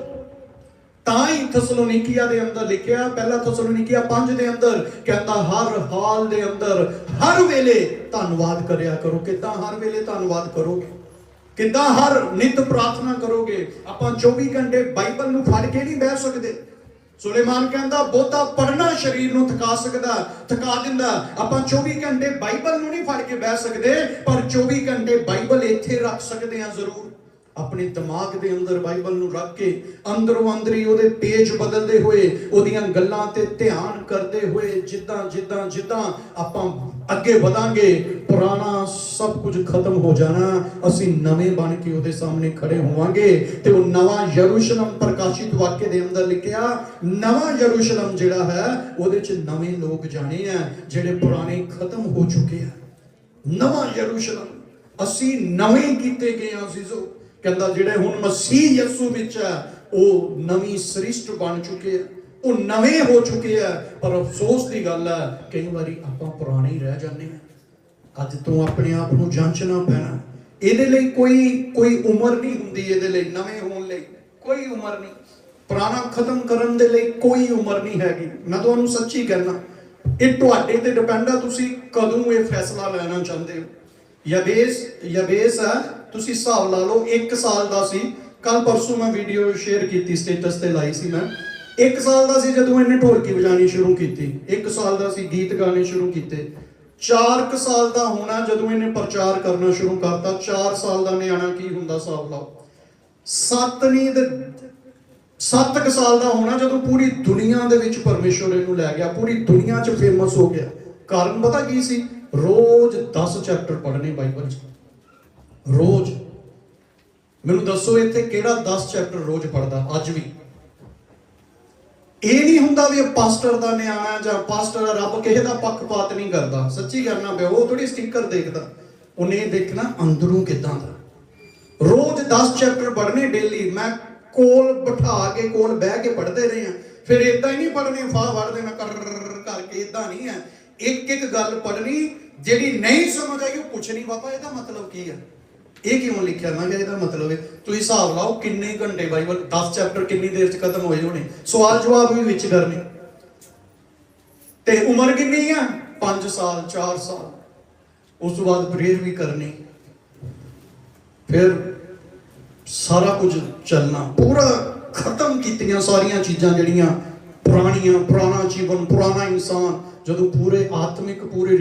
ਤਾਂ ਹੀ ਥਸਲੋਨੀਕੀਆ ਦੇ ਅੰਦਰ ਲਿਖਿਆ, ਪਹਿਲਾ ਥਸਲੋਨੀਕੀਆ 5 ਦੇ ਅੰਦਰ, ਕਹਿੰਦਾ ਹਰ ਹਾਲ ਦੇ ਅੰਦਰ, ਹਰ ਵੇਲੇ ਧੰਨਵਾਦ ਕਰਿਆ ਕਰੋ, ਕਿਦਾਂ ਹਰ ਵੇਲੇ ਧੰਨਵਾਦ ਕਰੋਗੇ? ਕਿੱਦਾਂ ਹਰ ਨਿਤ ਪ੍ਰਾਰਥਨਾ ਕਰੋਗੇ? ਆਪਾਂ 24 ਘੰਟੇ ਬਾਈਬਲ ਨੂੰ ਫੜ ਕੇ ਨਹੀਂ ਬਹਿ ਸਕਦੇ। ਸੁਲੇਮਾਨ ਕਹਿੰਦਾ, ਬਹੁਤਾ ਪੜਨਾ ਸਰੀਰ ਨੂੰ ਥਕਾ ਸਕਦਾ, ਥਕਾ ਦਿੰਦਾ। ਆਪਾਂ 24 ਘੰਟੇ ਬਾਈਬਲ ਨੂੰ ਨਹੀਂ ਫੜ ਕੇ ਬਹਿ ਸਕਦੇ, ਪਰ 24 ਘੰਟੇ ਬਾਈਬਲ ਇੱਥੇ ਰੱਖ ਸਕਦੇ ਹਾਂ ਜ਼ਰੂਰ। ਆਪਣੇ ਦਿਮਾਗ ਦੇ ਅੰਦਰ ਬਾਈਬਲ ਨੂੰ ਰੱਖ ਕੇ ਅੰਦਰੋਂ ਅੰਦਰ ਹੀ ਉਹਦੇ ਪੇਜ ਬਦਲਦੇ ਹੋਏ, ਉਹਦੀਆਂ ਗੱਲਾਂ ਤੇ ਧਿਆਨ ਕਰਦੇ ਹੋਏ ਜਿੱਦਾਂ ਜਿੱਦਾਂ ਜਿੱਦਾਂ ਆਪਾਂ ਅੱਗੇ ਵਧਾਂਗੇ, ਪੁਰਾਣਾ ਸਭ ਕੁਝ ਖਤਮ ਹੋ ਜਾਣਾ, ਅਸੀਂ ਨਵੇਂ ਬਣ ਕੇ ਉਹਦੇ ਸਾਹਮਣੇ ਖੜੇ ਹੋਵਾਂਗੇ। ਤੇ ਉਹ ਨਵਾਂ ਯਰੂਸ਼ਲਮ ਪ੍ਰਕਾਸ਼ਿਤ ਵਾਕਿਆ ਦੇ ਅੰਦਰ ਲਿਖਿਆ, ਨਵਾਂ ਯਰੂਸ਼ਲਮ ਜਿਹੜਾ ਹੈ, ਉਹਦੇ 'ਚ ਨਵੇਂ ਲੋਕ ਜਾਣੇ ਆ, ਜਿਹੜੇ ਪੁਰਾਣੇ ਖਤਮ ਹੋ ਚੁੱਕੇ ਆ। ਨਵਾਂ ਯਰੂਸ਼ਲਮ, ਅਸੀਂ ਨਵੇਂ ਕੀਤੇ ਗਏ ਹਾਂ ਅਜ਼ੀਜ਼ੋ। ਕਹਿੰਦਾ ਜਿਹੜੇ ਹੁਣ ਮਸੀਹ ਯਸੂ ਵਿੱਚ ਆ, ਉਹ ਨਵੀਂ ਸ੍ਰਿਸ਼ਟ ਬਣ ਚੁੱਕੇ ਆ। ਉਹ ਨਵੇਂ ਹੋ ਚੁੱਕੇ ਆ। ਪਰ ਅਫਸੋਸ ਦੀ ਗੱਲ ਆ, ਕਈ ਵਾਰੀ ਆਪਾਂ ਪੁਰਾਣੇ ਹੀ ਰਹਿ ਜਾਂਦੇ ਆ। ਅੱਜ ਤੋਂ ਆਪਣੇ ਆਪ ਨੂੰ ਜਾਂਚਣਾ ਪੈਣਾ। ਇਹਦੇ ਲਈ ਕੋਈ ਕੋਈ ਉਮਰ ਨਹੀਂ ਹੁੰਦੀ ਇਹਦੇ ਲਈ, ਨਵੇਂ ਹੋਣ ਲਈ। ਕੋਈ ਉਮਰ ਨਹੀਂ। ਪੁਰਾਣਾ ਖਤਮ ਕਰਨ ਦੇ ਲਈ ਕੋਈ ਉਮਰ ਨਹੀਂ ਹੈਗੀ। ਮੈਂ ਤੁਹਾਨੂੰ ਸੱਚੀ ਕਹਿਣਾ, ਇਹ ਤੁਹਾਡੇ ਤੇ ਡਿਪੈਂਡ ਆ ਤੁਸੀਂ ਕਦੋਂ ਇਹ ਫੈਸਲਾ ਲੈਣਾ ਚਾਹੁੰਦੇ ਹੋ। ਯਬੇਸ ਯਬੇਸ ਆ ਤੁਸੀਂ ਹਿਸਾਬ ਲਾ ਲਓ 1 ਸਾਲ ਦਾ ਸੀ। ਕੱਲ ਪਰਸੋਂ ਮੈਂ ਵੀਡੀਓ ਸ਼ੇਅਰ ਕੀਤੀ ਸਟੇਟਸ ਤੇ ਲਾਈ ਸੀ ਮੈਂ। 1 ਸਾਲ ਦਾ ਸੀ ਜਦੋਂ ਇਹਨੇ ਢੋਲਕੀ ਵਜਾਣੀ ਸ਼ੁਰੂ ਕੀਤੀ। 1 ਸਾਲ ਦਾ ਸੀ, ਗੀਤ ਗਾਣੇ ਸ਼ੁਰੂ ਕੀਤੇ। 4 ਸਾਲ ਦਾ ਹੋਣਾ ਜਦੋਂ ਇਹਨੇ ਪ੍ਰਚਾਰ ਕਰਨਾ ਸ਼ੁਰੂ ਕਰਤਾ। 4 ਸਾਲ ਦਾ ਨਿਆਣਾ ਕੀ ਹੁੰਦਾ ਹਿਸਾਬ ਲਾਓ 7 ਨਹੀਂ ਤੇ 7 ਸਾਲ ਦਾ ਹੋਣਾ ਜਦੋਂ ਪੂਰੀ ਦੁਨੀਆ ਦੇ ਵਿੱਚ ਪਰਮੇਸ਼ਵਰ ਇਹਨੂੰ ਲੈ ਗਿਆ। ਪੂਰੀ ਦੁਨੀਆ 'ਚ ਫੇਮਸ ਹੋ ਗਿਆ। ਕਾਰਨ ਪਤਾ ਕੀ ਸੀ? ਰੋਜ਼ 10 ਚੈਪਟਰ ਪੜ੍ਹਨੇ ਬਾਈਬਲ 'ਚ। ਰੋਜ਼। ਮੈਨੂੰ ਦੱਸੋ ਇੱਥੇ ਕਿਹੜਾ 10 ਚੈਪਟਰ ਰੋਜ਼ ਪੜਦਾ ਅੱਜ ਵੀ? ਇਹ ਨਹੀਂ ਹੁੰਦਾ ਵੀ ਪਾਸਟਰ ਦਾ ਨਿਆਣਾ ਜਾਂ ਪਾਸਟਰ ਰੱਬ ਕਿਸੇ ਦਾ ਪੱਖਪਾਤ ਨਹੀਂ ਕਰਦਾ। ਸੱਚੀ ਕਰਨਾ ਪਿਆ ਉਹ ਥੋੜੀ ਸਟicker ਦੇਖਦਾ। ਉਹਨੇ ਦੇਖਣਾ ਅੰਦਰੋਂ ਕਿਦਾਂ ਦਾ। ਰੋਜ਼ 10 ਚੈਪਟਰ ਪੜ੍ਹਨੇ ਡੇਲੀ ਮੈਂ ਕੋਲ ਬਿਠਾ ਕੇ, ਕੋਲ ਬਹਿ ਕੇ ਪੜ੍ਹਦੇ ਰਹੇ ਆ ਫਿਰ ਇਦਾਂ ਹੀ ਨਹੀਂ ਪੜ੍ਹਨੇ, ਫਾਹ ਵੜ ਦੇਣਾ ਕਰ ਕਰਕੇ ਇਦਾਂ ਨਹੀਂ ਹੈ। ਇੱਕ ਇੱਕ ਗੱਲ ਪੜ੍ਹਨੀ, ਜਿਹੜੀ ਨਹੀਂ ਸਮਝ ਆਈ ਉਹ ਪੁੱਛਣੀ ਬਾਬਾ, ਇਹਦਾ ਮਤਲਬ ਕੀ ਹੈ ਇਹ ਕਿਉਂ ਲਿਖਿਆ? ਮੈਂ ਕਿਹਾ, ਇਹਦਾ ਮਤਲਬ ਹੈ ਤੁਸੀਂ ਹਿਸਾਬ ਲਾਓ ਕਿੰਨੇ ਘੰਟੇ ਬਾਈਬਲ 10 ਚੈਪਟਰ ਕਿੰਨੀ ਦੇਰ ਚ ਖਤਮ ਹੋਏ ਹੋਣੇ? ਸਵਾਲ ਜਵਾਬ ਵੀ ਵਿੱਚ ਕਰਨੇ। ਤੇ ਉਮਰ ਕਿੰਨੀ ਆ? 5 ਸਾਲ 4 ਸਾਲ। ਉਸ ਤੋਂ ਬਾਅਦ ਪ੍ਰੇਅਰ ਵੀ ਕਰਨੀ। ਫਿਰ ਸਾਰਾ ਕੁਝ ਚੱਲਣਾ। ਪੂਰਾ ਖਤਮ ਕੀਤੀਆਂ ਸਾਰੀਆਂ ਚੀਜ਼ਾਂ ਜਿਹੜੀਆਂ ਪੁਰਾਣੀਆਂ ਪੁਰਾਣਾ ਜੀਵਨ ਪੁਰਾਣਾ ਇਨਸਾਨ ਜਦੋਂ ਪੂਰੇ ਆਤਮਿਕ ਪੂਰੇ